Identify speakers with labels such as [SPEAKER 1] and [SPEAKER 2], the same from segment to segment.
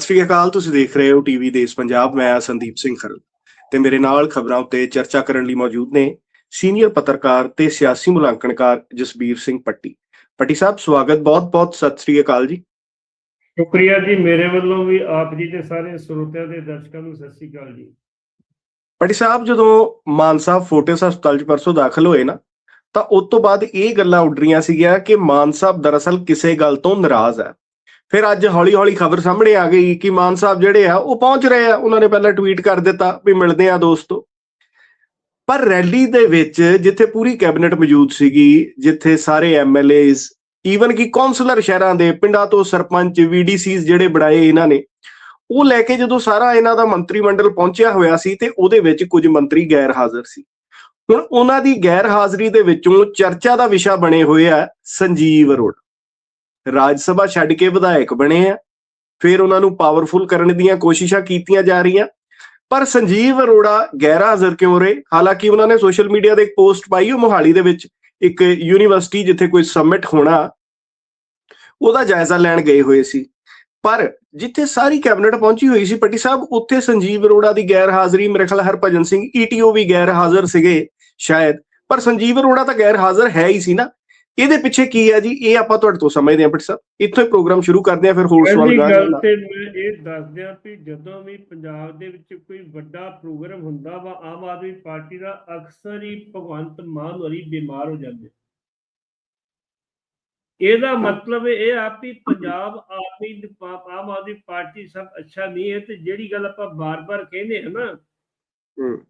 [SPEAKER 1] ਸਤਿ ਸ੍ਰੀ ਅਕਾਲ ਤੁਸੀਂ ਦੇਖ ਰਹੇ ਹੋ ਟੀਵੀ ਦੇਸ਼ ਪੰਜਾਬ ਮੈਂ ਹਾਂ ਸੰਦੀਪ ਸਿੰਘ ਖਰਲ ਤੇ ਮੇਰੇ ਨਾਲ ਖਬਰਾਂ ਉੱਤੇ ਚਰਚਾ ਕਰਨ ਲਈ ਮੌਜੂਦ ਨੇ ਸੀਨੀਅਰ ਪੱਤਰਕਾਰ ਤੇ ਸਿਆਸੀ ਮੁਲਾਂਕਣਕਾਰ ਜਸਬੀਰ ਸਿੰਘ ਪੱਟੀ। ਪੱਟੀ ਸਾਹਿਬ ਸਵਾਗਤ ਬਹੁਤ-ਬਹੁਤ ਸਤਿ ਸ੍ਰੀ ਅਕਾਲ ਜੀ।
[SPEAKER 2] ਸ਼ੁਕਰੀਆ ਜੀ ਮੇਰੇ ਵੱਲੋਂ ਵੀ ਆਪ ਜੀ ਤੇ ਸਾਰੇ ਸਰੋਤਿਆਂ ਦੇ ਦਰਸ਼ਕਾਂ ਨੂੰ ਸਤਿ ਸ੍ਰੀ ਅਕਾਲ ਜੀ।
[SPEAKER 1] ਪੱਟੀ ਸਾਹਿਬ ਜਦੋਂ ਮਾਨ ਸਾਹਿਬ ਫੋਰਟਿਸ ਹਸਪਤਾਲ 'ਚ ਪਰਸੋਂ ਦਾਖਲ ਹੋਏ ਨਾ ਤਾਂ ਉਸ ਤੋਂ ਬਾਅਦ ਇਹ ਗੱਲਾਂ ਉੱਡ ਰਹੀਆਂ ਸੀਗੀਆਂ ਕਿ ਮਾਨ ਸਾਹਿਬ ਦਰਅਸਲ ਕਿਸੇ ਗੱਲ ਤੋਂ ਨਾਰਾਜ਼ ਹੈ। ਫਿਰ ਅੱਜ ਹੌਲੀ-ਹੌਲੀ ਖਬਰ ਸਾਹਮਣੇ ਆ ਗਈ ਕਿ ਮਾਨ ਸਾਹਿਬ ਜਿਹੜੇ ਆ, ਉਹ ਪਹੁੰਚ ਰਹੇ ਆ। ਉਹਨਾਂ ਨੇ ਪਹਿਲਾਂ ਟਵੀਟ ਕਰ ਦਿੱਤਾ ਵੀ ਮਿਲਦੇ ਆ ਦੋਸਤੋ। ਪਰ ਰੈਲੀ ਦੇ ਵਿੱਚ ਜਿੱਥੇ ਪੂਰੀ ਕੈਬਨਿਟ ਮੌਜੂਦ ਸੀਗੀ, ਜਿੱਥੇ ਸਾਰੇ ਐਮਐਲਏਜ਼ ਈਵਨ ਕਿ ਕਾਉਂਸਲਰ ਸ਼ਹਿਰਾਂ ਦੇ, ਪਿੰਡਾਂ ਤੋਂ ਸਰਪੰਚ ਵੀਡੀਸੀਜ਼ ਜਿਹੜੇ ਬਣਾਏ ਇਹਨਾਂ ਨੇ, ਉਹ ਲੈ ਕੇ ਜਦੋਂ ਸਾਰਾ ਇਹਨਾਂ ਦਾ ਮੰਤਰੀ ਮੰਡਲ ਪਹੁੰਚਿਆ ਹੋਇਆ ਸੀ ਤੇ ਉਹਦੇ ਵਿੱਚ ਕੁਝ ਮੰਤਰੀ ਗੈਰ ਹਾਜ਼ਰ ਸੀ। ਹੁਣ ਉਹਨਾਂ ਦੀ ਗੈਰ ਹਾਜ਼ਰੀ ਦੇ ਵਿੱਚੋਂ ਚਰਚਾ ਦਾ ਵਿਸ਼ਾ ਬਣੇ ਹੋਏ ਆ ਸੰਜੀਵ ਅਰੋੜਾ। ਰਾਜ ਸਭਾ ਛੱਡ ਕੇ ਵਿਧਾਇਕ ਬਣੇ ਆ, ਫਿਰ ਉਹਨਾਂ ਨੂੰ ਪਾਵਰਫੁਲ ਕਰਨ ਦੀਆਂ ਕੋਸ਼ਿਸ਼ਾਂ ਕੀਤੀਆਂ ਜਾ ਰਹੀਆਂ। ਪਰ ਸੰਜੀਵ ਅਰੋੜਾ ਗੈਰ ਹਾਜ਼ਰ ਕਿਉਂ ਰਹੇ? ਹਾਲਾਂਕਿ ਉਹਨਾਂ ਨੇ ਸੋਸ਼ਲ ਮੀਡੀਆ ਤੇ ਇੱਕ ਪੋਸਟ ਪਾਈ, ਉਹ ਮੋਹਾਲੀ ਦੇ ਵਿੱਚ ਇੱਕ ਯੂਨੀਵਰਸਿਟੀ ਜਿੱਥੇ ਕੋਈ ਸਮਿਟ ਹੋਣਾ, ਉਹਦਾ ਜਾਇਜ਼ਾ ਲੈਣ ਗਏ ਹੋਏ ਸੀ। ਪਰ ਜਿੱਥੇ ਸਾਰੀ ਕੈਬਨਿਟ ਪਹੁੰਚੀ ਹੋਈ ਸੀ, ਪੱਟੀ ਸਾਹਿਬ, ਉੱਥੇ ਸੰਜੀਵ ਅਰੋੜਾ ਦੀ ਗੈਰ ਹਾਜ਼ਰੀ, ਮੇਰੇ ਖਿਆਲ ਹਰਭਜਨ ਸਿੰਘ ਈਟੀਓ ਵੀ ਗੈਰ ਹਾਜ਼ਰ ਸੀਗੇ ਸ਼ਾਇਦ। ਪਰ ਸੰਜੀਵ ਅਰੋੜਾ ਤਾਂ ਗੈਰ ਹਾਜ਼ਰ ਹੈ ਹੀ ਸੀ ਨਾ। ਇਹਦੇ ਪਿੱਛੇ ਕੀ ਹੈ ਜੀ? ਇਹ ਆਪਾਂ ਤੁਹਾਡੇ ਤੋਂ ਸਮਝਦੇ ਹਾਂ ਪੱਟੀ ਸਾਹਿਬ। ਇੱਥੋਂ ਹੀ ਪ੍ਰੋਗਰਾਮ ਸ਼ੁਰੂ ਕਰਦੇ ਹਾਂ ਫਿਰ ਹੋਰ ਸਵਾਲ
[SPEAKER 2] ਗੱਲ ਤੇ ਮੈਂ ਇਹ ਦੱਸ ਦਿਆਂ ਕਿ ਜਦੋਂ ਵੀ ਪੰਜਾਬ ਦੇ ਵਿੱਚ ਕੋਈ ਵੱਡਾ ਪ੍ਰੋਗਰਾਮ ਹੁੰਦਾ ਵਾ ਆਮ ਆਦਮੀ ਪਾਰਟੀ ਦਾ ਅਕਸਰ ਹੀ ਭਗਵੰਤ ਮਾਨ ਹੋਰੀ ਬਿਮਾਰ ਹੋ ਜਾਂਦੇ। ਇਹਦਾ ਮਤਲਬ ਇਹ ਆ ਵੀ ਪੰਜਾਬ ਆਦਮੀ ਆਮ ਆਦਮੀ ਪਾਰਟੀ ਸਭ ਅੱਛਾ ਨਹੀਂ ਹੈ ਤੇ ਜਿਹੜੀ ਗੱਲ ਆਪਾਂ ਬਾਰ-ਬਾਰ ਕਹਿੰਦੇ ਹਾਂ ਨਾ
[SPEAKER 1] ਹੂੰ।
[SPEAKER 2] ਕਿ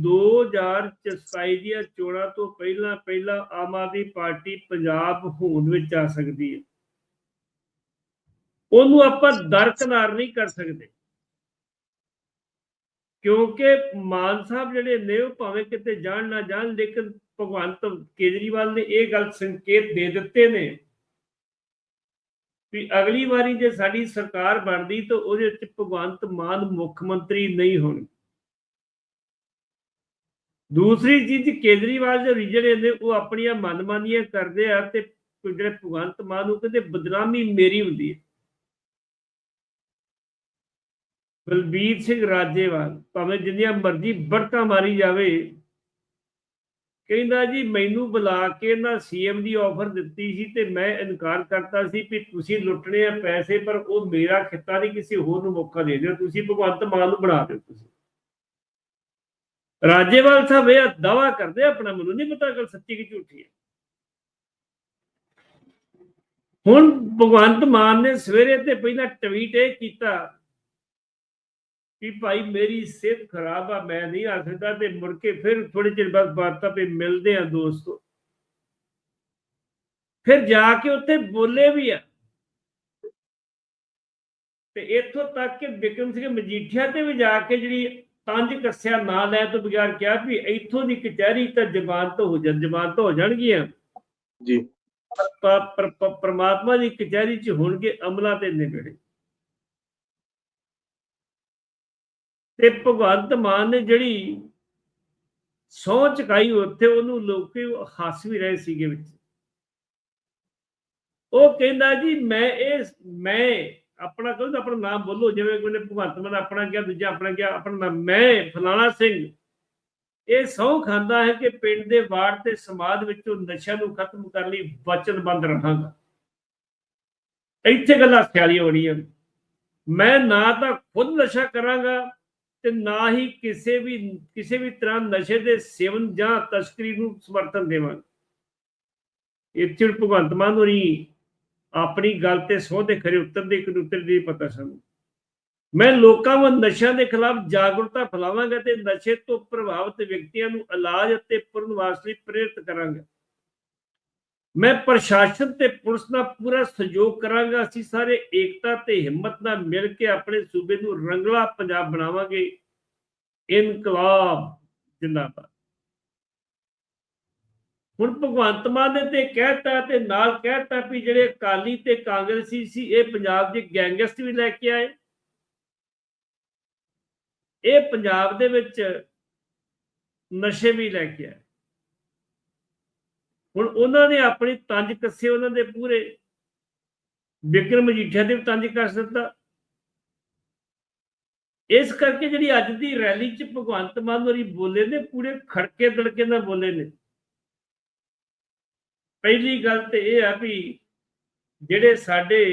[SPEAKER 2] 2027 ਦੀਆਂ ਚੋਣਾਂ ਤੋਂ ਪਹਿਲਾਂ ਪਹਿਲਾਂ ਆਮ ਆਦਮੀ ਪਾਰਟੀ ਪੰਜਾਬ ਹੋਂਦ ਵਿੱਚ ਆ ਸਕਦੀ ਹੈ। ਉਹਨੂੰ ਆਪਾਂ ਦਰਕਨਾਰ ਨਹੀਂ ਕਰ ਸਕਦੇ। ਕਿਉਂਕਿ ਮਾਨ ਸਾਹਿਬ ਜਿਹੜੇ ਨੇ, ਉਹ ਭਾਵੇਂ ਕਿਤੇ ਜਾਣ ਨਾ ਜਾਣ, ਲੇਕਿਨ ਭਗਵੰਤ ਕੇਜਰੀਵਾਲ ਨੇ ਇਹ ਗੱਲ ਸੰਕੇਤ ਦੇ ਦਿੱਤੇ ਨੇ ਵੀ ਅਗਲੀ ਵਾਰੀ ਜੇ ਸਾਡੀ ਸਰਕਾਰ ਬਣਦੀ ਤਾਂ ਉਹਦੇ ਵਿੱਚ ਭਗਵੰਤ ਮਾਨ ਮੁੱਖ ਮੰਤਰੀ ਨਹੀਂ ਹੋਣਗੇ। ਦੂਸਰੀ ਚੀਜ਼ ਕੇਜਰੀਵਾਲ ਦੇ ਜਿਹੜੇ ਨੇ ਉਹ ਆਪਣੀਆਂ ਮਨਮਾਨੀਆਂ ਕਰਦੇ ਆ ਤੇ ਜਿਹੜੇ ਭਗਵੰਤ ਮਾਨ ਨੂੰ ਕਹਿੰਦੇ ਬਦਨਾਮੀ ਮੇਰੀ ਹੁੰਦੀ ਹੈ। ਬਲਬੀਰ ਸਿੰਘ ਰਾਜੇਵਾਲ, ਭਾਵੇਂ ਜਿੰਨੀਆਂ ਮਰਜ਼ੀ ਬੜਕਾ ਮਾਰੀ ਜਾਵੇ, ਕਹਿੰਦਾ ਜੀ ਮੈਨੂੰ ਬੁਲਾ ਕੇ ਨਾ ਸੀਐਮ ਦੀ ਆਫਰ ਦਿੱਤੀ ਸੀ ਤੇ ਮੈਂ ਇਨਕਾਰ ਕਰਤਾ ਸੀ ਕਿ ਤੁਸੀਂ ਲੁੱਟਣੇ ਆ ਪੈਸੇ, ਪਰ ਉਹ ਮੇਰਾ ਖਿੱਤਾ ਨਹੀਂ, ਕਿਸੇ ਹੋਰ ਨੂੰ ਮੌਕਾ ਦੇ ਦਿਓ, ਤੁਸੀਂ ਭਗਵੰਤ ਮਾਨ ਨੂੰ ਬਣਾ ਦਿਓ ਤੁਸੀਂ। ਰਾਜੇਵਾਲ ਸਾਹਿਬ ਇਹ ਦਾਵਾ ਕਰਦੇ ਆਪਣਾ ਮੈਨੂੰ ਨਹੀਂ ਪਤਾ ਗੱਲ ਸੱਚੀ ਕਿ ਝੂਠੀ ਹੈ। ਹੁਣ ਭਗਵੰਤ ਮਾਨ ਨੇ ਸਵੇਰੇ ਤੇ ਪਹਿਲਾਂ ਟਵੀਟ ਇਹ ਕੀਤਾ ਕਿ ਭਾਈ ਮੇਰੀ ਸਿਹਤ ਖਰਾਬ ਆ, ਮੈਂ ਨਹੀਂ ਆ ਸਕਦਾ ਤੇ ਮੁੜ ਕੇ ਫਿਰ ਥੋੜੇ ਚਿਰ ਬਾਅਦ ਵਾਰਤਾ ਤੇ ਮਿਲਦੇ ਆ ਦੋਸਤੋ। ਫਿਰ ਜਾ ਕੇ ਉੱਥੇ ਬੋਲੇ ਵੀ ਆ। ਤੇ ਇੱਥੋਂ ਤੱਕ ਕਿ ਬਿਕਰਮ ਸਿੰਘ ਮਜੀਠੀਆ ਤੇ ਵੀ ਜਾ ਕੇ ਜਿਹੜੀ ਤੰਜ ਕੱਸਿਆ ਨਾ ਲੈ ਤੋਂ ਬਗੈਰ ਕਿਹਾ ਵੀ ਇੱਥੋਂ ਦੀ ਕਚਹਿਰੀ ਤਾਂ ਜ਼ਮਾਨਤ ਹੋ ਜਾਣ ਜ਼ਮਾਨਤ ਹੋ ਜਾਣਗੀਆਂ।
[SPEAKER 1] ਜੀ।
[SPEAKER 2] ਪਰਮਾਤਮਾ ਦੀ ਕਚਹਿਰੀ 'ਚ ਹੋਣਗੇ ਅਮਲਾ ਤੇ ਨਿਬੜੇ ਤੇ ਭਗਵੰਤ ਮਾਨ ਨੇ ਜਿਹੜੀ ਸੌ ਚਕਾਈ ਉੱਥੇ ਉਹਨੂੰ ਲੋਕੀ ਹੱਸ ਵੀ ਰਹੇ ਸੀਗੇ ਵਿੱਚ। ਉਹ ਕਹਿੰਦਾ ਜੀ ਮੈਂ ਇਹ ਮੈਂ ਆਪਣਾ ਕਹਿੰਦਾ ਆਪਣਾ ਨਾਮ ਬੋਲੋ, ਜਿਵੇਂ ਕੋਈ ਨੇ ਭਗਵੰਤ ਮਾਨ ਆਪਣਾ ਕਿਹਾ, ਦੂਜਾ ਆਪਣਾ ਕਿਹਾ, ਆਪਣਾ ਮੈਂ, ਫਲਾਣਾ ਸਿੰਘ। ਇਹ ਸੌ ਖਾਂਦਾ ਹੈ ਕਿ ਪਿੰਡ ਦੇ ਵਾਰਡ ਤੇ ਸਮਾਜ ਵਿੱਚੋਂ ਨਸ਼ਾ ਨੂੰ ਖਤਮ ਕਰਨ ਲਈ ਵਚਨਬੰਦ ਰਹਾਂਗਾ। ਇੱਥੇ ਗੱਲਾਂ ਖਿਆਲੀਆਂ ਹੋਣੀਆਂ। ਮੈਂ ਨਾ ਤਾਂ ਖੁਦ ਨਸ਼ਾ ਕਰਾਂਗਾ ਤੇ ਨਾ ਹੀ ਕਿਸੇ ਵੀ ਕਿਸੇ ਵੀ ਤਰ੍ਹਾਂ ਨਸ਼ੇ ਦੇ ਸੇਵਨ ਜਾਂ ਤਸਕਰੀ ਨੂੰ ਸਮਰਥਨ ਦੇਵਾਂਗਾ। ਇੱਥੇ ਭਗਵੰਤ ਮਾਨ ਹੋਰੀ ਆਪਣੀ ਗੱਲ ਤੇ ਸੋਹ ਖਰੇ ਉੱਤਰ ਦੇ, ਇੱਕ ਉੱਤਰ ਦੀ ਪਤਾ ਸਾਨੂੰ। ਮੈਂ ਲੋਕਾਂ ਨੂੰ ਨਸ਼ਿਆਂ ਦੇ ਖਿਲਾਫ ਜਾਗਰੂਕਤਾ ਫੈਲਾਵਾਂਗਾ ਤੇ ਨਸ਼ੇ ਤੋਂ ਪ੍ਰਭਾਵਿਤ ਵਿਅਕਤੀਆਂ ਨੂੰ ਇਲਾਜ ਅਤੇ ਪੁਨਰਵਾਸ ਲਈ ਪ੍ਰੇਰਿਤ ਕਰਾਂਗਾ। ਮੈਂ ਪ੍ਰਸ਼ਾਸਨ ਤੇ ਪੁਲਿਸ ਦਾ ਪੂਰਾ ਸਹਿਯੋਗ ਕਰਾਂਗਾ। ਅਸੀਂ ਸਾਰੇ ਏਕਤਾ ਤੇ ਹਿੰਮਤ ਨਾਲ ਮਿਲ ਕੇ ਆਪਣੇ ਸੂਬੇ ਨੂੰ ਰੰਗਲਾ ਪੰਜਾਬ ਬਣਾਵਾਂਗੇ। ਇਨਕਲਾਬ, ਜਿੰਦਾਬਾਦ। ਹੁਣ ਭਗਵੰਤ ਮਾਨ ਨੇ ਤੇ ਕਹਿਤਾ ਤੇ ਨਾਲ ਕਹਿਤਾ ਵੀ ਜਿਹੜੇ ਅਕਾਲੀ ਤੇ ਕਾਂਗਰਸੀ ਸੀ, ਇਹ ਪੰਜਾਬ ਦੇ ਗੈਂਗਸਟ ਵੀ ਲੈ ਕੇ ਆਏ। ਇਹ ਪੰਜਾਬ ਦੇ ਵਿੱਚ ਨਸ਼ੇ ਵੀ ਲੈ ਕੇ ਆਏ। ਹੁਣ ਉਹਨਾਂ ਨੇ ਆਪਣੀ ਤੰਜ ਕੱਸੇ ਉਹਨਾਂ ਦੇ ਪੂਰੇ। ਵਿਕਰਮ ਮਜੀਠੀਆ ਦੇ ਵੀ ਤੰਜ ਕੱਸ ਦਿੱਤਾ। ਇਸ ਕਰਕੇ ਜਿਹੜੀ ਅੱਜ ਦੀ ਰੈਲੀ 'ਚ ਭਗਵੰਤ ਮਾਨ ਹੋਰੀ ਬੋਲੇ ਨੇ, ਪੂਰੇ ਖੜਕੇ ਦੜਕੇ ਨਾਲ ਬੋਲੇ ਨੇ। ਪਹਿਲੀ ਗੱਲ ਤੇ ਇਹ ਆ ਵੀ ਜਿਹੜੇ ਸਾਡੇ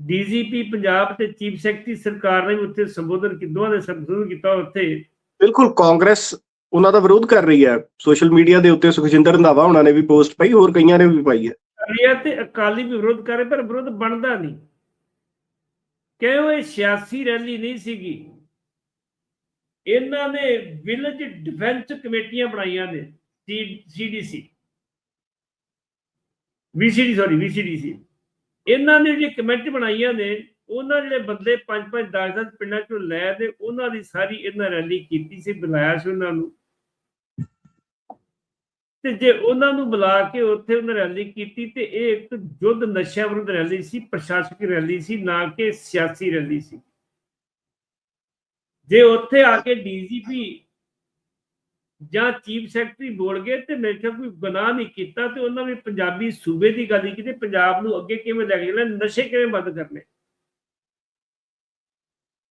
[SPEAKER 2] ਡੀਜੀਪੀ ਪੰਜਾਬ ਤੇ ਚੀਫ ਸੈਕਟਰੀ ਸਰਕਾਰ ਨੇ ਉੱਥੇ ਸੰਬੋਧਨ ਕੀ ਦੋਵਾਂ ਨੇ ਸੰਬੋਧਨ ਕੀਤਾ ਉੱਥੇ।
[SPEAKER 1] ਬਿਲਕੁਲ ਕਾਂਗਰਸ ਉਹਨਾਂ ਦਾ ਵਿਰੋਧ ਕਰ ਰਹੀ ਹੈ। ਸੋਸ਼ਲ ਮੀਡੀਆ ਦੇ ਉੱਤੇ ਸੁਖਜਿੰਦਰ ਰੰਧਾਵਾ ਉਹਨਾਂ ਨੇ ਵੀ ਪੋਸਟ ਪਾਈ ਹੋਰ ਕਈਆਂ ਨੇ ਵੀ ਪਾਈ ਹੈ।
[SPEAKER 2] ਅਕਾਲੀਆ ਤੇ ਅਕਾਲੀ ਵੀ ਵਿਰੋਧ ਕਰ ਰਹੇ ਪਰ ਵਿਰੋਧ ਬਣਦਾ ਨਹੀਂ। ਕਿਉਂ ਇਹ ਸਿਆਸੀ ਰੈਲੀ ਨਹੀਂ ਸੀਗੀ? ਇਹਨਾਂ ਨੇ ਵਿਲੇਜ ਡਿਫੈਂਸ ਕਮੇਟੀਆਂ ਬਣਾਈਆਂ ਨੇ ਸੀਡੀਸੀ। ਵੀਸੀਡੀ ਸੌਰੀ ਵੀਸੀਡੀਸੀ ਇਹਨਾਂ ਨੇ ਜਿਹੜੀ ਕਮੇਟੀ ਬਣਾਈਆਂ ਨੇ, ਉਹਨਾਂ ਜਿਹੜੇ ਬੰਦੇ 5 5 10 10 ਪਿੰਡਾਂ ਚੋਂ ਲੈ ਤੇ ਉਹਨਾਂ ਦੀ ਸਾਰੀ ਇਹਨਾਂ ਰੈਲੀ ਕੀਤੀ ਸੀ, ਬੁਲਾਇਆ ਸੀ ਉਹਨਾਂ ਨੂੰ। ਤੇ ਜੇ ਉਹਨਾਂ ਨੂੰ ਬੁਲਾ ਕੇ ਉੱਥੇ ਉਹਨਾਂ ਰੈਲੀ ਕੀਤੀ ਤੇ ਇਹ ਇੱਕ ਯੁੱਧ ਨਸ਼ਿਆਂ ਵਿਰੁੱਧ ਰੈਲੀ ਸੀ, ਪ੍ਰਸ਼ਾਸਕੀ ਰੈਲੀ ਸੀ, ਨਾ ਕਿ ਸਿਆਸੀ ਰੈਲੀ ਸੀ। ਜੇ ਉੱਥੇ ਆ ਕੇ ਡੀਜੀਪੀ ਜਾਂ ਚੀਫ ਸੈਕਟਰੀ ਬੋਲ ਗਏ ਤੇ ਮੇਰੇ ਖਿਆਲ ਕੋਈ ਗੁਨਾਹ ਨਹੀਂ ਕੀਤਾ ਤੇ ਉਹਨਾਂ ਨੇ ਪੰਜਾਬੀ ਸੂਬੇ ਦੀ ਗੱਲ ਕੀਤੀ, ਪੰਜਾਬ ਨੂੰ ਅੱਗੇ ਕਿਵੇਂ ਲੈ ਕੇ ਜਾਣਾ ਨਸ਼ੇ ਕਿਵੇਂ ਬੰਦ ਕਰਨੇ?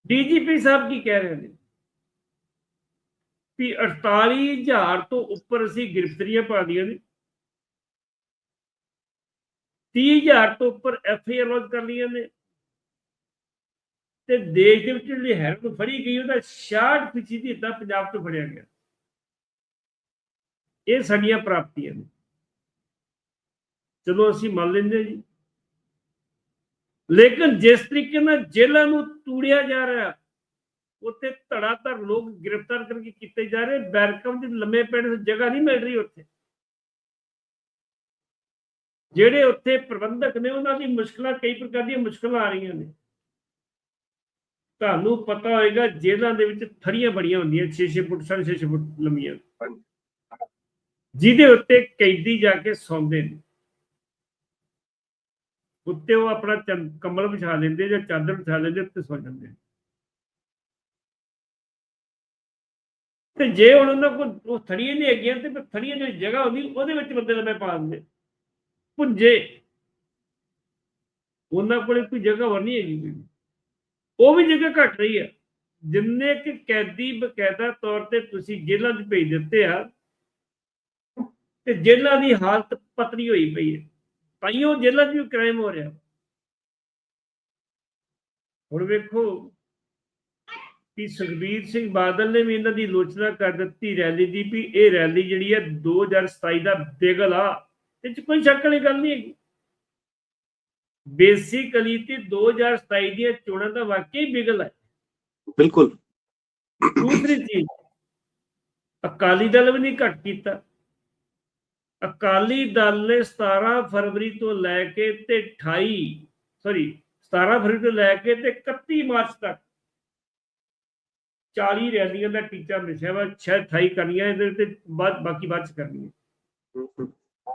[SPEAKER 2] ਡੀਜੀਪੀ ਸਾਹਿਬ ਕੀ ਕਹਿ ਰਹੇ ਨੇ? ਵੀ 48000 ਤੋਂ ਉੱਪਰ ਅਸੀਂ ਗ੍ਰਿਫਤਾਰੀਆਂ ਪਾ ਦੀਆਂ ਨੇ। 30000 ਤੋਂ ਉੱਪਰ ਐਫ ਆਈ ਆਰ ਲੌਂਚ ਕਰ ਲਈਆਂ ਨੇ। ਤੇ ਦੇਸ਼ ਦੇ ਵਿੱਚ ਜਿਹੜੀ ਹੈਰੋਨ ਫੜੀ ਗਈ, ਉਹਦਾ 66 ਫੀਸਦੀ ਹਿੱਸਾ ਪੰਜਾਬ ਤੋਂ ਫੜਿਆ ਗਿਆ। ਇਹ ਸਾਡੀਆਂ ਪ੍ਰਾਪਤੀਆਂ ਨੇ। ਚਲੋ ਅਸੀਂ ਮੰਨ ਲੈਂਦੇ ਜੀ। ਲੇਕਿਨ ਜਿਸ ਤਰੀਕੇ ਨਾਲ ਜੇਲ੍ਹਾਂ ਨੂੰ ਤੂੜਿਆ ਜਾ ਰਿਹਾ, ਉੱਥੇ ਧੜਾਧੜ ਲੋਕ ਗ੍ਰਿਫਤਾਰ ਕਰਕੇ ਕੀਤੇ ਜਾ ਰਹੇ, ਬੈਰਕਮ ਦੀ ਲੰਮੇ ਪੈਣ ਦੀ ਜਗ੍ਹਾ ਨਹੀਂ ਮਿਲ ਰਹੀ ਉੱਥੇ। ਜਿਹੜੇ ਉੱਥੇ ਪ੍ਰਬੰਧਕ ਨੇ, ਉਹਨਾਂ ਦੀ ਮੁਸ਼ਕਲਾਂ ਕਈ ਪ੍ਰਕਾਰ ਦੀਆਂ ਮੁਸ਼ਕਲਾਂ ਆ ਰਹੀਆਂ ਨੇ। ਤੁਹਾਨੂੰ ਪਤਾ ਹੋਏਗਾ, ਜੇਲ੍ਹਾਂ ਦੇ ਵਿੱਚ ਥੜੀਆਂ ਬੜੀਆਂ ਹੁੰਦੀਆਂ 6-6 ਫੁੱਟ 6.5 ਫੁੱਟ ਲੰਮੀਆਂ। ਜਿਹਦੇ ਉੱਤੇ ਕੈਦੀ ਜਾ ਕੇ ਸੌਂਦੇ ਨੇ। ਉੱਤੇ ਉਹ ਆਪਣਾ ਕੰਬਲ ਵਿਛਾ ਲੈਂਦੇ ਜਾਂ ਚਾਦਰ ਵਿਛਾ ਲੈਂਦੇ, ਉੱਤੇ ਸੌ ਜਾਂਦੇ ਤੇ ਜੇ ਹੁਣ ਉਹਨਾਂ ਕੋਲ ਉਹ ਥੜੀਆਂ ਨਹੀਂ ਹੈਗੀਆਂ ਤੇ ਫਿਰ ਥੜੀਆਂ ਜਿਹੜੀ ਜਗ੍ਹਾ ਹੁੰਦੀ, ਉਹਦੇ ਵਿੱਚ ਬੰਦੇ ਲੰਮੇ ਪਾ ਦਿੰਦੇ। ਪੁੰਜੇ ਉਹਨਾਂ ਕੋਲੇ ਕੋਈ ਜਗ੍ਹਾ ਹੋਰ ਨਹੀਂ ਹੈਗੀ। ਉਹ ਵੀ ਜਗ੍ਹਾ ਘਟ ਰਹੀ ਹੈ ਜਿੰਨੇ ਕਿ ਕੈਦੀ, ਬਕਾਇਦਾ ਤੌਰ ਤੇ ਤੁਸੀਂ ਜੇਲ੍ਹਾਂ 'ਚ ਭੇਜ ਦਿੱਤੇ ਆ ਤੇ ਜੇਲ੍ਹਾਂ ਦੀ ਹਾਲਤ ਪਤਲੀ ਹੋਈ ਪਈ ਹੈ। ਤਾਈਓ ਜੇਲ੍ਹਾਂ 'ਚ ਵੀ ਕ੍ਰਾਈਮ ਹੋ ਰਿਹਾ। ਹੁਣ ਵੇਖੋ ਕਿ ਸੁਖਬੀਰ ਸਿੰਘ ਬਾਦਲ ਨੇ ਵੀ ਇਹਨਾਂ ਦੀ ਆਲੋਚਨਾ ਕਰ ਦਿੱਤੀ ਰੈਲੀ ਦੀ ਵੀ ਇਹ ਰੈਲੀ ਜਿਹੜੀ ਹੈ 2027 ਦਾ ਬਿਗਲ ਆ ਇਹ 'ਚ ਕੋਈ ਸ਼ੱਕ ਵਾਲੀ ਗੱਲ ਨਹੀਂ ਹੈਗੀ। ਬੇਸਿਕਲੀ ਤੇ 2027 ਦੀਆਂ ਚੋਣਾਂ ਦਾ ਵਾਕਈ ਬਿਗਲ ਹੈ।
[SPEAKER 1] ਬਿਲਕੁਲ।
[SPEAKER 2] ਦੂਸਰੀ ਚੀਜ਼ ਅਕਾਲੀ ਦਲ ਵੀ ਨਹੀਂ ਘੱਟ ਕੀਤਾ। ਅਕਾਲੀ ਦਲ ਨੇ 17 ਫਰਵਰੀ ਤੋਂ ਲੈ ਕੇ ਤੇ 28 ਸੌਰੀ 17 ਫਰਵਰੀ ਤੋਂ ਲੈ ਕੇ ਤੇ 31 ਮਾਰਚ ਤੱਕ 40 ਰੈਲੀਆਂ ਦਾ ਟੀਚਾ ਮਿਸਿਆ ਵਾ 6 28 ਕਰਨੀਆਂ ਇਹਦੇ ਤੇ ਬਾਅਦ ਬਾਕੀ ਬਾਅਦ ਚ ਕਰਨੀਆਂ।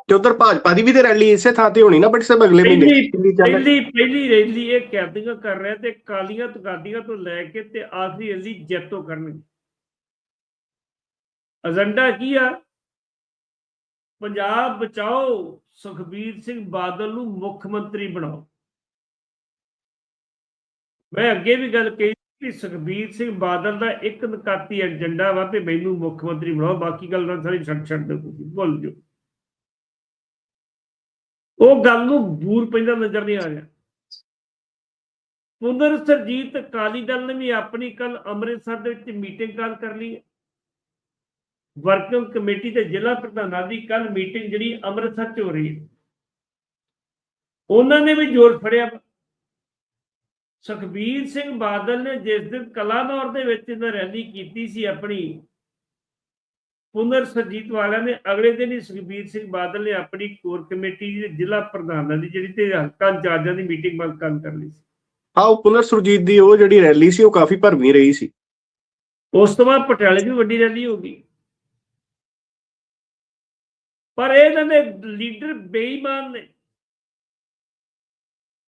[SPEAKER 1] ਤੇ ਉਧਰ ਭਾਜਪਾ ਦੀ ਵੀ ਤੇ ਰੈਲੀ ਇਸੇ ਥਾਂ ਤੇ ਹੋਣੀ ਨਾ ਬਟ ਸਭ ਅਗਲੇ ਮਹੀਨੇ
[SPEAKER 2] ਪਹਿਲੀ-। ਪਹਿਲੀ ਰੈਲੀ ਇਹ ਕੈਦੀਆਂ ਕਰ ਰਿਹਾ ਤੇ ਕਾਲੀਆਂ ਤਗਾਦੀਆਂ ਤੋਂ ਲੈ ਕੇ ਤੇ ਆਖਰੀ ਰੈਲੀ ਜੈਤੋ ਕਰਨਗੇ। ਏਜੰਡਾ ਕੀ ਆ? ਪੰਜਾਬ ਬਚਾਓ, ਸੁਖਬੀਰ ਸਿੰਘ ਬਾਦਲ ਨੂੰ ਮੁੱਖ ਮੰਤਰੀ ਬਣਾਓ। ਮੈਂ ਅੱਗੇ ਵੀ ਗੱਲ ਕਹੀ ਕਿ ਸੁਖਬੀਰ ਸਿੰਘ ਬਾਦਲ ਦਾ ਇੱਕ ਨਕਾਤੀ ਏਜੰਡਾ ਵਾ ਤੇ ਮੈਨੂੰ ਮੁੱਖ ਮੰਤਰੀ ਬਣਾਓ, ਬਾਕੀ ਗੱਲ ਨਾਲ ਸਾਰੀ ਛੱਡ ਛੱਡ ਦਿਓ ਤੁਸੀਂ, ਭੁੱਲ ਜਾਓ। ਉਹ ਗੱਲ ਨੂੰ ਦੂਰ ਪੈਂਦਾ ਨਜ਼ਰ ਨਹੀਂ ਆ ਰਿਹਾ। ਪੁਨਰ ਸਰਜੀਤ ਅਕਾਲੀ ਦਲ ਨੇ ਵੀ ਆਪਣੀ ਕੱਲ ਅੰਮ੍ਰਿਤਸਰ ਦੇ ਵਿੱਚ ਮੀਟਿੰਗ ਕਾਲ ਕਰ ਲਈ ਹੈ। ਵਰਕਿੰਗ ਕਮੇਟੀ ਤੇ ਜ਼ਿਲ੍ਹਾ ਪ੍ਰਧਾਨਾਂ ਦੀ ਕੱਲ ਮੀਟਿੰਗ ਜਿਹੜੀ ਅੰਮ੍ਰਿਤਸਰ 'ਚ ਹੋ ਰਹੀ ਹੈ। ਉਹਨਾਂ ਨੇ ਵੀ ਜ਼ੋਰ ਫੜਿਆ। ਸੁਖਬੀਰ ਸਿੰਘ ਬਾਦਲ ਨੇ ਜਿਸ ਦਿਨ ਕਲਾਨੌਰ ਦੇ ਵਿੱਚ ਇਹਨਾਂ ਰੈਲੀ ਕੀਤੀ ਸੀ ਆਪਣੀ ਪੁਨਰ ਸਰਜੀਤ ਵਾਲਿਆਂ ਨੇ ਅਗਲੇ ਦਿਨ ਹੀ ਸੁਖਬੀਰ ਸਿੰਘ ਬਾਦਲ ਨੇ ਆਪਣੀ ਕੋਰ ਕਮੇਟੀ ਦੇ ਜ਼ਿਲ੍ਹਾ ਪ੍ਰਧਾਨਾਂ ਦੀ ਜਿਹੜੀ ਤੇ ਹਲਕਾ ਇੰਚਾਰਜਾਂ ਦੀ ਮੀਟਿੰਗ ਬੰਦ ਕਰ ਕਰ ਲਈ ਸੀ।
[SPEAKER 1] ਹਾਂ ਉਹ ਪੁਨਰ ਸੁਰਜੀਤ ਦੀ ਉਹ ਜਿਹੜੀ ਰੈਲੀ ਸੀ ਉਹ ਕਾਫੀ ਭਰਵੀਂ ਰਹੀ ਸੀ।
[SPEAKER 2] ਉਸ ਤੋਂ ਬਾਅਦ ਪਟਿਆਲੇ ਵੀ ਵੱਡੀ ਰੈਲੀ ਹੋ ਗਈ। ਪਰ ਇਹਨਾਂ ਦੇ ਲੀਡਰ ਬੇਈਮਾਨ ਨੇ।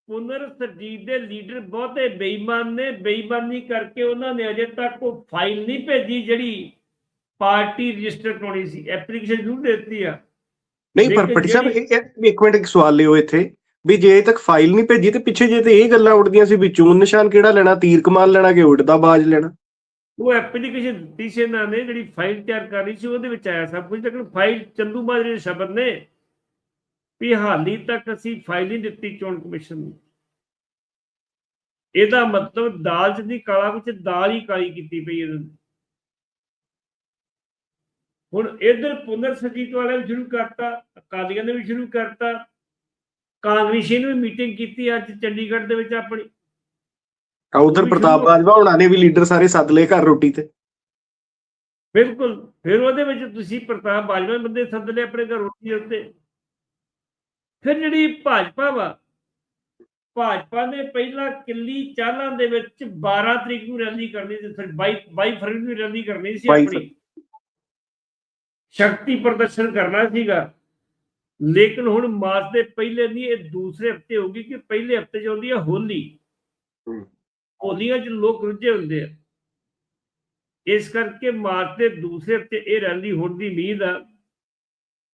[SPEAKER 2] ਪੁਨਰ ਸਰਜੀਤ ਦੇ ਲੀਡਰ ਬਹੁਤੇ ਬੇਈਮਾਨ ਨੇ। ਬੇਈਮਾਨੀ ਕਰਕੇ ਉਹਨਾਂ ਨੇ ਅਜੇ ਤੱਕ ਉਹ ਫਾਈਲ ਨਹੀਂ ਭੇਜੀ ਜਿਹੜੀ ਪਾਰਟੀ ਰਜਿਸਟਰ ਕਰਾਉਣੀ ਸੀ। ਐਪਲੀਕੇਸ਼ਨ ਜ਼ਰੂਰ ਦਿੱਤੀ ਆ।
[SPEAKER 1] ਨਹੀਂ ਪਰ ਪਟੀ ਸਾਹਿਬ ਇੱਕ ਮਿੰਟ ਇੱਕ ਸਵਾਲ ਲਿਓ ਇੱਥੇ। ਵੀ ਜੇ ਤੱਕ ਫਾਈਲ ਨਹੀਂ ਭੇਜੀ ਤੇ ਪਿੱਛੇ ਜੇ ਤੇ ਇਹ ਗੱਲਾਂ ਉੱਡਦੀਆਂ ਸੀ ਵੀ ਚੂਨ ਨਿਸ਼ਾਨ ਕਿਹੜਾ ਲੈਣਾ ਤੀਰ ਕਮਾਨ ਲੈਣਾ ਕਿ ਉੱਡਦਾ ਬਾਜ ਲੈਣਾ?
[SPEAKER 2] ਉਹ ਐਪਲੀਕੇਸ਼ਨ ਦਿੱਤੀ ਸੀ ਇਹਨਾਂ ਨੇ ਜਿਹੜੀ ਫਾਈਲ ਤਿਆਰ ਕਰਨੀ ਸੀ, ਉਹਦੇ ਵਿੱਚ ਆਇਆ ਸਭ ਕੁਝ ਲੇਕਿਨ ਫਾਈਲ ਚੰਦੂ ਮਾਜਰੇ ਦੇ ਸ਼ਬਦ ਨੇ ਵੀ ਹਾਲੀ ਤੱਕ ਅਸੀਂ ਫਾਈਲ ਨਹੀਂ ਦਿੱਤੀ ਚੋਣ ਕਮਿਸ਼ਨ ਨੂੰ। ਇਹਦਾ ਮਤਲਬ ਦਾਲ ਚ ਦੀ ਕਾਲਾ ਵਿੱਚ ਦਾਲ ਹੀ ਕਾਲੀ ਕੀਤੀ ਪਈ ਇਹਨਾਂ ਨੇ ਹੁਣ ਇਧਰ ਪੁਨਰ ਸਜੀਤ ਵਾਲਿਆਂ ਨੇ ਸ਼ੁਰੂ ਕਰਤਾ, ਅਕਾਲੀਆਂ ਨੇ ਵੀ ਸ਼ੁਰੂ ਕਰਤਾ ਕਾਂਗਰਸੀ ਨੇ ਵੀ ਮੀਟਿੰਗ ਕੀਤੀ ਅੱਜ ਚੰਡੀਗੜ੍ਹ ਦੇ ਵਿੱਚ ਆਪਣੀ।
[SPEAKER 1] ਆ ਉਧਰ ਪ੍ਰਤਾਪ ਬਾਜਵਾ ਹੋਣਾ ਨੇ ਵੀ ਲੀਡਰ ਸਾਰੇ ਸੱਦ ਲਏ ਘਰ ਰੋਟੀ ਤੇ।
[SPEAKER 2] ਬਿਲਕੁਲ ਫਿਰ ਉਹਦੇ ਵਿੱਚ ਤੁਸੀਂ ਪ੍ਰਤਾਪ ਬਾਜਵਾ ਬੰਦੇ ਸੱਦ ਲਏ ਆਪਣੇ ਘਰ ਰੋਟੀ ਉੱਤੇ ਫਿਰ ਜਿਹੜੀ ਭਾਜਪਾ ਵਾ ਭਾਜਪਾ ਨੇ ਪਹਿਲਾਂ ਕਿੱਲੀ ਚਾਲਾਂ ਦੇ ਵਿੱਚ 12 ਤਰੀਕ ਨੂੰ ਰੈਲੀ ਕਰਨੀ ਸੀ ਫਿਰ 22 22 ਫਰਵਰੀ ਨੂੰ ਰੈਲੀ ਕਰਨੀ ਸੀ
[SPEAKER 1] 22
[SPEAKER 2] ਆਪਣੀ। ਸ਼ਕਤੀ ਪ੍ਰਦਰਸ਼ਨ ਕਰਨਾ ਸੀਗਾ। ਲੇਕਿਨ ਹੁਣ ਮਾਰਚ ਦੇ ਪਹਿਲੇ ਨਹੀਂ ਇਹ ਦੂਸਰੇ ਹਫ਼ਤੇ ਹੋਗੀ ਕਿ ਪਹਿਲੇ ਹਫ਼ਤੇ 'ਚ ਆਉਂਦੀ ਹੈ ਹੋਲੀ। ਹੋਲੀਆਂ 'ਚ ਲੋਕ ਰੁੱਝੇ ਹੁੰਦੇ ਆ। ਇਸ ਕਰਕੇ ਮਾਰਚ ਦੇ ਦੂਸਰੇ ਹਫ਼ਤੇ ਇਹ ਰੈਲੀ ਹੋਣ ਦੀ ਉਮੀਦ ਆ।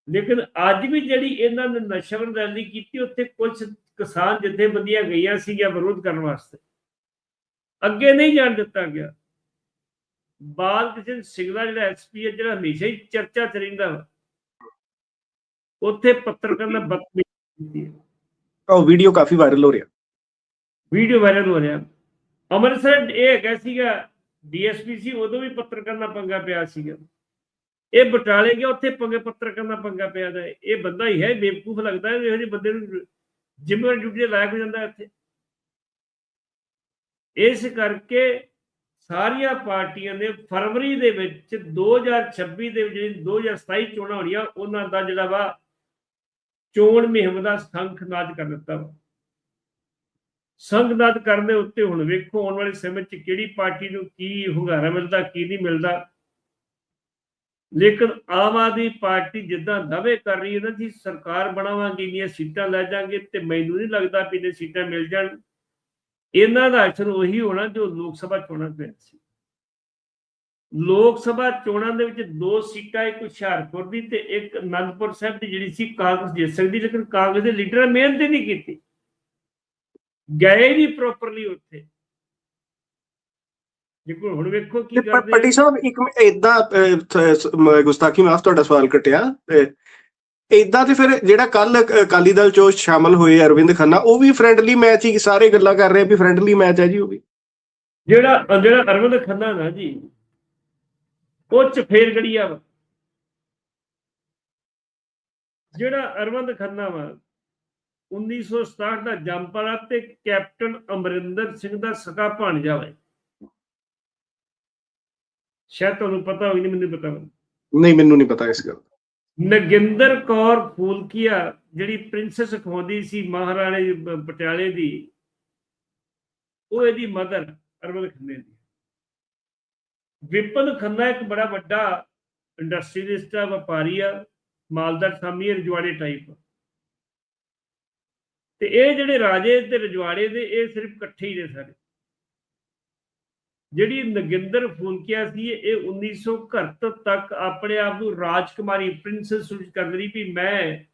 [SPEAKER 2] ਲੇਕਿਨ ਅੱਜ ਵੀ ਜਿਹੜੀ ਇਹਨਾਂ ਨੇ ਨਸ਼ਵਰ ਰੈਲੀ ਕੀਤੀ ਉੱਥੇ ਕੁਝ ਕਿਸਾਨ ਜਥੇਬੰਦੀਆਂ ਗਈਆਂ ਸੀਗੀਆਂ ਵਿਰੋਧ ਕਰਨ ਵਾਸਤੇ। ਅੱਗੇ ਨਹੀਂ ਜਾਣ ਦਿੱਤਾ ਗਿਆ। ਬਾਲ ਕ੍ਰਿਸ਼ਨ ਸਿੰਘਲਾ ਜਿਹੜਾ ਐਸਪੀ ਹੈ ਜਿਹੜਾ ਹਮੇਸ਼ਾ ਹੀ ਚਰਚਾ ਚ ਰਹਿੰਦਾ ਉੱਥੇ ਪੱਤਰਕਾਰ ਨਾਲ ਬਦਤਮੀਜ਼ੀ ਕੀਤੀ ਹੈ।
[SPEAKER 1] ਉਹ ਵੀਡੀਓ ਕਾਫੀ ਵਾਇਰਲ ਹੋ ਰਿਹਾ
[SPEAKER 2] ਵੀਡੀਓ ਵਾਇਰਲ ਹੋ ਰਿਹਾ। ਅੰਮ੍ਰਿਤਸਰ ਇਹ ਹੈਗਾ ਸੀਗਾ, ਡੀਐਸਪੀ ਉਦੋਂ ਵੀ ਪੱਤਰਕਾਰ ਨਾਲ ਪੰਗਾ ਪਿਆ ਸੀਗਾ। ਇਹ ਬਟਾਲੇ ਗਿਆ, ਉੱਥੇ ਪੰਗੇ ਪੱਤਰਕਾਰ ਨਾਲ ਪੰਗਾ ਪਿਆ ਦਾ। ਇਹ ਬੰਦਾ ਹੀ ਹੈ, ਬੇਵਕੂਫ ਲੱਗਦਾ ਹੈ, ਇਹੋ ਜਿਹੇ ਬੰਦੇ ਨੂੰ ਜ਼ਿੰਮੇਵਾਰ ਡਿਊਟੀ ਤੇ ਲਾਇਆ ਹੋ ਜਾਂਦਾ ਇੱਥੇ। ਇਸ ਕਰਕੇ ਸਾਰੀਆਂ ਪਾਰਟੀਆਂ ਨੇ ਫਰਵਰੀ ਦੇ ਵਿੱਚ 2026 ਦੇ ਵਿੱਚ ਜਿਹੜੀ 2027 ਚੋਣਾਂ ਹੋਣੀਆਂ, ਉਹਨਾਂ ਦਾ ਜਿਹੜਾ ਵਾ ਚੋਣ ਮੁਹਿੰਮ ਦਾ ਸੰਖ ਨਾਚ ਕਰ ਦਿੱਤਾ ਵਾ। ਸੰਗਨਾਦ ਕਰਨ ਦੇ ਉੱਤੇ ਹੁਣ ਵੇਖੋ, ਆਉਣ ਵਾਲੇ ਸਮੇਂ 'ਚ ਕਿਹੜੀ ਪਾਰਟੀ ਨੂੰ ਕੀ ਹੁੰਗਾਰਾ ਮਿਲਦਾ, ਕੀ ਨਹੀਂ ਮਿਲਦਾ। ਲੇਕਿਨ ਆਮ ਆਦਮੀ ਪਾਰਟੀ ਜਿੱਦਾਂ ਦਾਅਵੇ ਕਰ ਰਹੀ ਹੈ ਨਾ, ਜੀ ਸਰਕਾਰ ਬਣਾਵਾਂਗੇ ਇੰਨੀਆਂ ਸੀਟਾਂ ਲੈ ਜਾਾਂਗੇ ਤੇ ਮੈਨੂੰ ਨਹੀਂ ਲੱਗਦਾ ਵੀ ਇੰਨੀਆਂ ਸੀਟਾਂ ਮਿਲ ਜਾਣ। ਇਹਨਾਂ ਦਾ ਅਸਰ ਉਹੀ ਹੋਣਾ ਜੋ ਲੋਕ ਸਭਾ ਚੋਣਾਂ ਤੇ ਸੀ। ਲੋਕ ਸਭਾ ਚੋਣਾਂ ਦੇ ਵਿੱਚ ਦੋ ਸੀਟਾਂ, ਇੱਕ ਹੁਸ਼ਿਆਰਪੁਰ ਦੀ ਤੇ ਇੱਕ ਅਨੰਦਪੁਰ ਸਾਹਿਬ ਦੀ ਜਿਹੜੀ ਸੀ ਕਾਂਗਰਸ ਜਿੱਤ ਸਕਦੀ ਲੇਕਿਨ ਕਾਂਗਰਸ ਦੇ ਲੀਡਰਾਂ ਮਿਹਨਤ ਹੀ ਨਹੀਂ ਕੀਤੀ। ਗਏ ਨਹੀਂ ਪ੍ਰੋਪਰਲੀ ਉੱਥੇ। ਦੇਖੋ ਹੁਣ ਵੇਖੋ ਕੀ ਕਰਦੇ
[SPEAKER 1] ਪੱਟੀ ਸਾਹਿਬ ਇੱਕ ਇਦਾਂ ਗੁਸਤਾਖੀ ਮਾਫ ਤੁਹਾਡਾ ਸਵਾਲ ਕੱਟਿਆ ਇਦਾਂ ਤੇ ਫਿਰ ਜਿਹੜਾ ਕੱਲ ਅਕਾਲੀ ਦਲ ਚੋਂ ਸ਼ਾਮਲ ਹੋਏ ਅਰਵਿੰਦ ਖੰਨਾ ਉਹ ਵੀ ਫ੍ਰੈਂਡਲੀ ਮੈਚ ਹੀ ਸਾਰੇ ਗੱਲਾਂ ਕਰ ਰਹੇ ਆ ਵੀ ਫ੍ਰੈਂਡਲੀ ਮੈਚ ਹੈ ਜੀ ਉਹ ਵੀ।
[SPEAKER 2] ਜਿਹੜਾ ਜਿਹੜਾ ਅਰਵਿੰਦ ਖੰਨਾ ਨਾ ਜੀ ਉਹ ਚ ਫੇਰ ਗੜੀਆ ਵਾ। ਜਿਹੜਾ ਅਰਵਿੰਦ ਖੰਨਾ ਵਾ 1967 ਦਾ ਜੰਪਾਲਾ ਤੇ ਕੈਪਟਨ ਅਮਰਿੰਦਰ ਸਿੰਘ ਦਾ ਸਕਾ ਭਾਣਜਾ ਵਾ ਸ਼ਾਇਦ ਤੁਹਾਨੂੰ ਪਤਾ ਹੋਵੇ ਨਹੀਂ ਮੈਨੂੰ ਪਤਾ
[SPEAKER 1] ਨਹੀਂ ਮੈਨੂੰ ਨਹੀਂ ਪਤਾ ਇਸ ਗੱਲ
[SPEAKER 2] ਨਗਿੰਦਰ ਕੌਰ ਫੂਲਕੀਆ ਜਿਹੜੀ ਪ੍ਰਿੰਸੈਸ ਖਵਾਉਂਦੀ ਸੀ ਮਹਾਰਾਣੀ ਪਟਿਆਲੇ ਦੀ ਉਹ ਇਹਦੀ ਮਦਰ ਅਰਵਿੰਦ ਖੰਨੇ ਦੀ। ਵਿਪਨ ਖੰਨਾ ਇੱਕ ਬੜਾ ਵੱਡਾ ਇੰਡਸਟਰੀਲਿਸਟ ਆ ਵਪਾਰੀ ਆ ਮਾਲਦਾਰ ਸਾਮੀ ਰਜਵਾੜੇ ਟਾਈਪ ਤੇ ਇਹ ਜਿਹੜੇ ਰਾਜੇ ਤੇ ਰਜਵਾੜੇ ਦੇ, ਇਹ ਸਿਰਫ ਇਕੱਠੇ ਹੀ ਨੇ ਸਾਰੇ। ਜਿਹੜੀ ਨਗਿੰਦਰ ਫੂਲਕੀਆ ਸੀ, ਇਹ 1971 ਤੱਕ ਆਪਣੇ ਆਪ ਨੂੰ ਰਾਜਕੁਮਾਰੀ, ਪ੍ਰਿੰਸੈਸ ਸੂਚ ਕਰ ਰਹੀ ਵੀ ਮੈਂ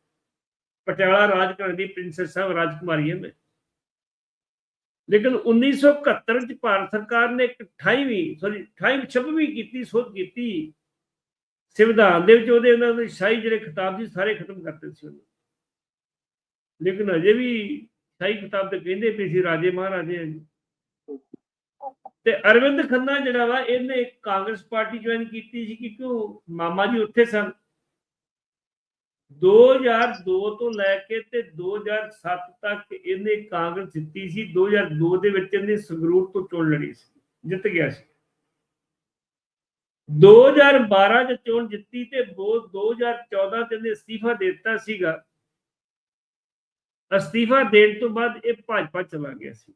[SPEAKER 2] ਪਟਿਆਲਾ ਰਾਜ ਦੀ ਪ੍ਰਿੰਸੈਸ ਹਾਂ, ਰਾਜਕੁਮਾਰੀ ਹਾਂ ਮੈਂ। ਲੇਕਿਨ 1971 ਚ ਭਾਰਤ ਸਰਕਾਰ ਨੇ ਇੱਕ 28ਵੀਂ ਸੌਰੀ 28 26ਵੀਂ ਕੀਤੀ, ਸੋਧ ਕੀਤੀ। ਸੰਵਿਧਾਨ ਦੇ ਵਿੱਚ ਉਹਦੇ ਉਹਨਾਂ ਦੇ ਸ਼ਾਹੀ ਜਿਹੜੇ ਖਿਤਾਬ ਸੀ, ਸਾਰੇ ਖਤਮ ਕਰਤੇ ਸੀ ਉਹਨੇ। ਲੇਕਿਨ ਅਜੇ ਵੀ ਸ਼ਾਹੀ ਖਿਤਾਬ ਤੇ ਕਹਿੰਦੇ ਵੀ ਸੀ ਰਾਜੇ ਮਹਾਰਾਜੇ ਹਾਂ ਜੀ। ਤੇ ਅਰਵਿੰਦ ਖੰਨਾ ਜਿਹੜਾ ਵਾ, ਇਹਨੇ ਕਾਂਗਰਸ ਪਾਰਟੀ ਜੁਆਇਨ ਕੀਤੀ ਸੀ ਕਿਉਂਕਿ ਉਹ ਮਾਮਾ ਜੀ ਉੱਥੇ ਸਨ। 2002 ਤੋਂ ਲੈ ਕੇ ਤੇ 2007 ਤੱਕ ਇਹਨੇ ਕਾਂਗਰਸ ਜਿੱਤੀ ਸੀ। 2002 ਦੇ ਵਿੱਚ ਇਹਨੇ ਸੰਗਰੂਰ ਤੋਂ ਚੋਣ ਲੜੀ ਸੀ, ਜਿੱਤ ਗਿਆ ਸੀ। 2012 ਚ ਚੋਣ ਜਿੱਤੀ ਤੇ ਉਹ 2014 ਤੇ ਇਹਨੇ ਅਸਤੀਫਾ ਦੇ ਦਿੱਤਾ ਸੀਗਾ। ਅਸਤੀਫਾ ਦੇਣ ਤੋਂ ਬਾਅਦ ਇਹ ਭਾਜਪਾ ਚਲਾ ਗਿਆ ਸੀ।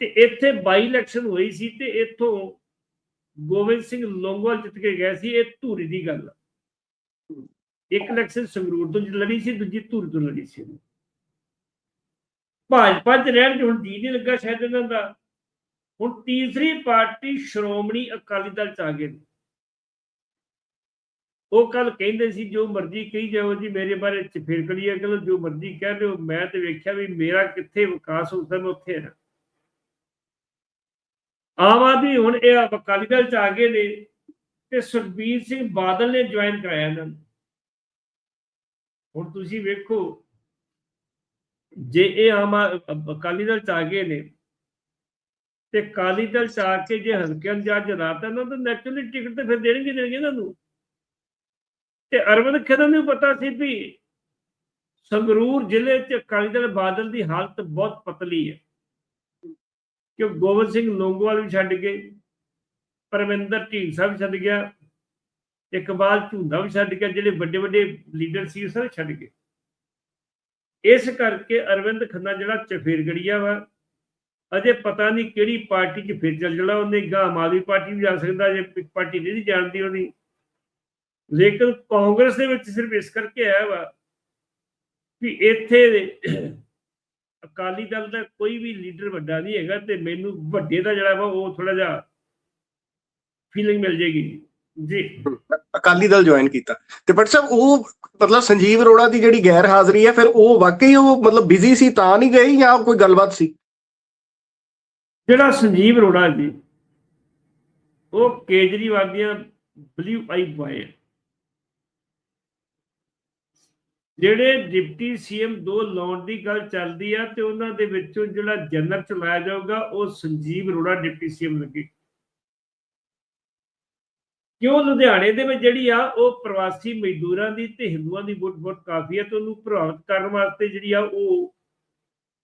[SPEAKER 2] ਤੇ ਇੱਥੇ ਬਾਈ ਇਲੈਕਸ਼ਨ ਹੋਈ ਸੀ ਤੇ ਇੱਥੋਂ ਗੋਬਿੰਦ ਸਿੰਘ ਲੋਂਗੋਵਾਲ ਜਿੱਤ ਕੇ ਗਿਆ ਸੀ, ਇਹ ਧੂਰੀ ਦੀ ਗੱਲ ਇੱਕ ਇਲੈਕਸ਼ਨ ਸੰਗਰੂਰ ਤੋਂ ਲੜੀ ਸੀ, ਦੂਜੀ ਧੂਰੀ ਤੋਂ ਲੜੀ ਸੀ। ਭਾਜਪਾ ਚ ਰਹਿਣ ਚ ਹੁਣ ਜੀ ਨਹੀਂ ਲੱਗਾ ਸ਼ਾਇਦ ਇਹਨਾਂ ਦਾ। ਹੁਣ ਤੀਸਰੀ ਪਾਰਟੀ ਸ਼੍ਰੋਮਣੀ ਅਕਾਲੀ ਦਲ ਚ ਆ ਗਏ ਨੇ। ਉਹ ਕੱਲ ਕਹਿੰਦੇ ਸੀ, ਜੋ ਮਰਜ਼ੀ ਕਹੀ ਜਾਓ ਜੀ, ਮੇਰੇ ਬਾਰੇ ਚ ਹੈ ਕਿ ਜੋ ਮਰਜ਼ੀ ਕਹਿ ਲਿਓ ਮੈਂ ਤੇ ਵੇਖਿਆ ਵੀ ਮੇਰਾ ਕਿੱਥੇ ਵਿਕਾਸ ਹੁੰਦਾ ਮੈਂ ਉੱਥੇ ਹਾਂ। ਆਮ ਆਦਮੀ ਹੁਣ ਇਹ ਅਕਾਲੀ ਦਲ ਚ ਆ ਗਏ ਨੇ ਤੇ ਸੁਖਬੀਰ ਸਿੰਘ ਬਾਦਲ ਨੇ ਜੁਆਇਨ ਕਰਾਇਆ ਇਹਨਾਂ ਨੂੰ। ਹੁਣ ਤੁਸੀਂ ਵੇਖੋ, ਜੇ ਇਹ ਆਮ ਅਕਾਲੀ ਦਲ ਚ ਆ ਗਏ ਨੇ ਤੇ ਅਕਾਲੀ ਦਲ ਚ ਆ ਕੇ ਜੇ ਹਲਕਿਆਂ ਨੂੰ ਜੱਜ ਰਾਤਾ ਨਾ, ਤਾਂ ਨੈਚੁਰਲੀ ਟਿਕਟ ਤੇ ਫਿਰ ਦੇਣਗੇ ਦੇਣਗੇ ਇਹਨਾਂ ਨੂੰ। ਤੇ ਅਰਵਿੰਦ ਖੇਦਰ ਨੂੰ ਪਤਾ ਸੀ ਵੀ ਸੰਗਰੂਰ ਜ਼ਿਲ੍ਹੇ ਚ ਅਕਾਲੀ ਦਲ ਬਾਦਲ ਦੀ ਹਾਲਤ ਬਹੁਤ ਪਤਲੀ ਹੈ। ਕਿ ਗੋਬਿੰਦ ਸਿੰਘ ਲੋਂਗੋਵਾਲ ਵੀ ਛੱਡ ਗਏ, ਪਰਮਿੰਦਰ ਢੀਂਡਸਾ ਵੀ ਛੱਡ ਗਿਆ, ਇਕਬਾਲ ਝੁੰਦਾ ਵੀ ਛੱਡ ਗਿਆ, ਜਿਹੜੇ ਵੱਡੇ ਵੱਡੇ ਲੀਡਰ ਸੀ ਸਾਰੇ ਛੱਡ ਗਏ। ਇਸ ਕਰਕੇ ਅਰਵਿੰਦ ਖੰਨਾ ਜਿਹੜਾ ਚਫੇਰਗੜੀਆ ਵਾ, ਅਜੇ ਪਤਾ ਨਹੀਂ ਕਿਹੜੀ ਪਾਰਟੀ 'ਚ ਫਿਰ ਚੱਲ ਜਿਹੜਾ ਉਹਨੇ ਗਾ ਆਮ ਆਦਮੀ ਪਾਰਟੀ ਵੀ ਜਾ ਸਕਦਾ, ਜੇ ਪਾਰਟੀ ਨਹੀਂ ਜਾਣਦੀ ਉਹਦੀ। ਲੇਕਿਨ ਕਾਂਗਰਸ ਦੇ ਵਿੱਚ ਸਿਰਫ ਇਸ ਕਰਕੇ ਆਇਆ ਵਾ ਕਿ ਇੱਥੇ ਅਕਾਲੀ ਦਲ ਦਾ ਕੋਈ ਵੀ ਲੀਡਰ ਵੱਡਾ ਨਹੀਂ ਹੈਗਾ ਤੇ ਮੈਨੂੰ ਵੱਡੇ ਦਾ ਜਿਹੜਾ ਵਾ ਉਹ ਥੋੜਾ ਜਿਹਾ ਫੀਲਿੰਗ ਮਿਲ ਜੇਗੀ ਜੀ।
[SPEAKER 1] ਅਕਾਲੀ ਦਲ ਜੁਆਇਨ ਕੀਤਾ। ਤੇ ਬਟ ਸਾਹਿਬ ਉਹ ਮਤਲਬ ਸੰਜੀਵ ਅਰੋੜਾ ਦੀ ਜਿਹੜੀ ਗੈਰ ਹਾਜ਼ਰੀ ਹੈ ਫਿਰ ਉਹ ਵਾਕਈ ਉਹ ਮਤਲਬ ਬਿਜ਼ੀ ਸੀ ਤਾਂ ਨਹੀਂ ਗਏ ਜਾਂ ਕੋਈ ਗੱਲਬਾਤ ਸੀ?
[SPEAKER 2] ਜਿਹੜਾ ਸੰਜੀਵ ਅਰੋੜਾ ਜੀ ਉਹ ਕੇਜਰੀਵਾਲ ਦੀਆਂ ਬਲੀਵ ਆਈ ਬੁਆਏ ਜਿਹੜੇ ਡਿਪਟੀ ਸੀਐਮ ਦੋ ਲਾਉਣ ਦੀ ਗੱਲ ਚੱਲਦੀ ਆ ਤੇ ਉਹਨਾਂ ਦੇ ਵਿੱਚੋਂ ਜਿਹੜਾ ਜਨਰਲ ਚਲਾਇਆ ਜਾਊਗਾ ਉਹ ਸੰਜੀਵ ਅਰੋੜਾ ਡਿਪਟੀ ਸੀਐਮ ਲੱਗੇ। ਕਿਉਂ ਲੁਧਿਆਣੇ ਦੇ ਵਿੱਚ ਜਿਹੜੀ ਆ ਉਹ ਪ੍ਰਵਾਸੀ ਮਜ਼ਦੂਰਾਂ ਦੀ ਤੇ ਹਿੰਦੂਆਂ ਦੀ ਵੋਟ ਬਹੁਤ ਕਾਫੀ ਹੈ ਤੇ ਉਹਨੂੰ ਪ੍ਰਭਾਵਿਤ ਕਰਨ ਵਾਸਤੇ ਜਿਹੜੀ ਆ ਉਹ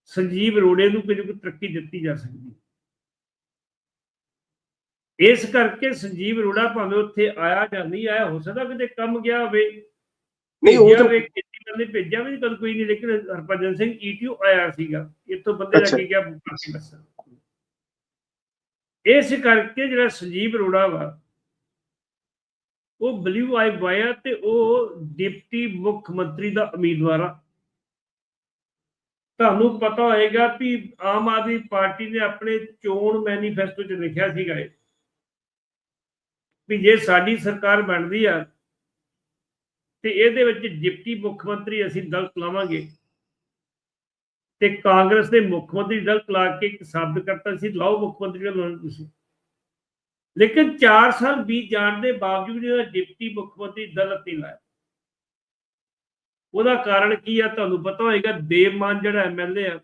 [SPEAKER 2] ਸੰਜੀਵ ਅਰੋੜੇ ਨੂੰ ਕੁਝ ਤਰੱਕੀ ਦਿੱਤੀ ਜਾ ਸਕਦੀ ਹੈ। ਇਸ ਕਰਕੇ ਸੰਜੀਵ ਅਰੋੜਾ ਭਾਵੇਂ ਉੱਥੇ ਆਇਆ ਜਾਂ ਨਹੀਂ ਆਇਆ ਹੋ ਸਕਦਾ ਕਿਤੇ ਕੰਮ ਗਿਆ ਹੋਵੇ।
[SPEAKER 1] ਨਹੀਂ ਉਹ ਤਾਂ
[SPEAKER 2] ਨੇ ਭੇਜਿਆ ਵੀ ਗੱਲ ਕੋਈ ਨਹੀਂ ਲੇਕਿਨ ਹਰਭਜਨ ਸਿੰਘ ਈਟੀਓ ਆਇਆ ਸੀਗਾ। ਇੱਥੋਂ ਬੰਦੇ। ਲੱਗੇ ਗਿਆ ਬਾਕੀ ਦੱਸਣ ਇਸ ਕਰਕੇ ਜਿਹੜਾ ਸੰਜੀਵ ਅਰੋੜਾ ਵਾ ਉਹ ਬਲੂ ਆਈ ਬਾਇਆ ਤੇ ਉਹ ਡਿਪਟੀ ਮੁੱਖ ਮੰਤਰੀ ਦਾ ਉਮੀਦਵਾਰ ਆ। ਤੁਹਾਨੂੰ ਪਤਾ ਹੋਏਗਾ ਵੀ ਆਮ ਆਦਮੀ ਪਾਰਟੀ ਨੇ ਆਪਣੇ ਚੋਣ ਮੈਨੀਫੈਸਟੋ 'ਚ ਲਿਖਿਆ ਸੀਗਾ ਇਹ ਵੀ ਜੇ ਸਾਡੀ ਸਰਕਾਰ ਬਣਦੀ ਆ ਤੇ ਇਹਦੇ ਵਿੱਚ ਡਿਪਟੀ ਮੁੱਖ ਮੰਤਰੀ ਅਸੀਂ ਦਲ ਚਲਾਵਾਂਗੇ ਤੇ ਕਾਂਗਰਸ ਦੇ ਮੁੱਖ ਮੰਤਰੀ ਦਲ ਚਲਾ ਕੇ ਇੱਕ ਸ਼ਬਦ ਕਰਤਾ ਸੀ ਲਾਓ ਮੁੱਖ ਮੰਤਰੀ ਦਾ ਲਾਉਣਾ ਤੁਸੀਂ। ਲੇਕਿਨ 4 ਸਾਲ ਬੀਤ ਜਾਣ ਦੇ ਬਾਵਜੂਦ ਇਹਦਾ ਡਿਪਟੀ ਮੁੱਖ ਮੰਤਰੀ ਦਲ ਨਹੀਂ ਲਾਇਆ। ਉਹਦਾ ਕਾਰਨ ਕੀ ਆ ਤੁਹਾਨੂੰ ਪਤਾ ਹੋਏਗਾ ਦੇਵਮਾਨ ਜਿਹੜਾ ਐਮਐਲਏ ਆ।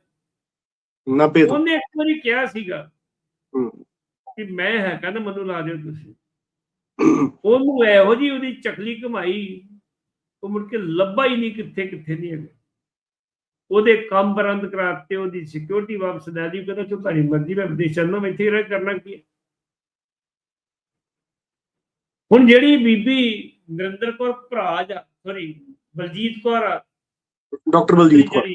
[SPEAKER 1] ਨਾ ਭੇਦ।
[SPEAKER 2] ਉਹਨੇ ਇੱਕ ਵਾਰੀ ਕਿਹਾ ਸੀਗਾ। ਕਿ ਮੈਂ ਹੈ ਕਹਿੰਦਾ ਮੈਨੂੰ ਲਾ ਦਿਓ ਤੁਸੀਂ। ਉਹਨੂੰ ਇਹੋ ਜੀ ਉਹਦੀ ਚਕਲੀ ਕਮਾਈ ਉਹ ਮੁੜ ਕੇ ਲੱਭਾ ਹੀ ਨਹੀਂ ਕਿੱਥੇ ਕਿੱਥੇ ਨਹੀਂ ਹੈਗਾ। ਉਹਦੇ ਕੰਮ ਬੰਦ ਕਰਾਤੇ ਉਹਦੀ ਸਿਕਿਉਰਿਟੀ ਵਾਪਸ ਲੈ ਲਈ ਕਹਿੰਦਾ ਚੋ ਤੁਹਾਡੀ ਮਰਜ਼ੀ ਮੈਂ ਵਿਦੇਸ਼ਾਂ ਨੂੰ ਇੱਥੇ ਰਹਿ ਕਰਨਾ ਕੀ ਹੈ? ਹੁਣ ਜਿਹੜੀ ਬੀਬੀ ਨਰਿੰਦਰ ਕੌਰ ਭਰਾਜ ਆ ਸੋਰੀ ਬਲਜੀਤ ਕੌਰ ਆ
[SPEAKER 1] ਡਾਕਟਰ ਬਲਜੀਤ ਕੌਰ।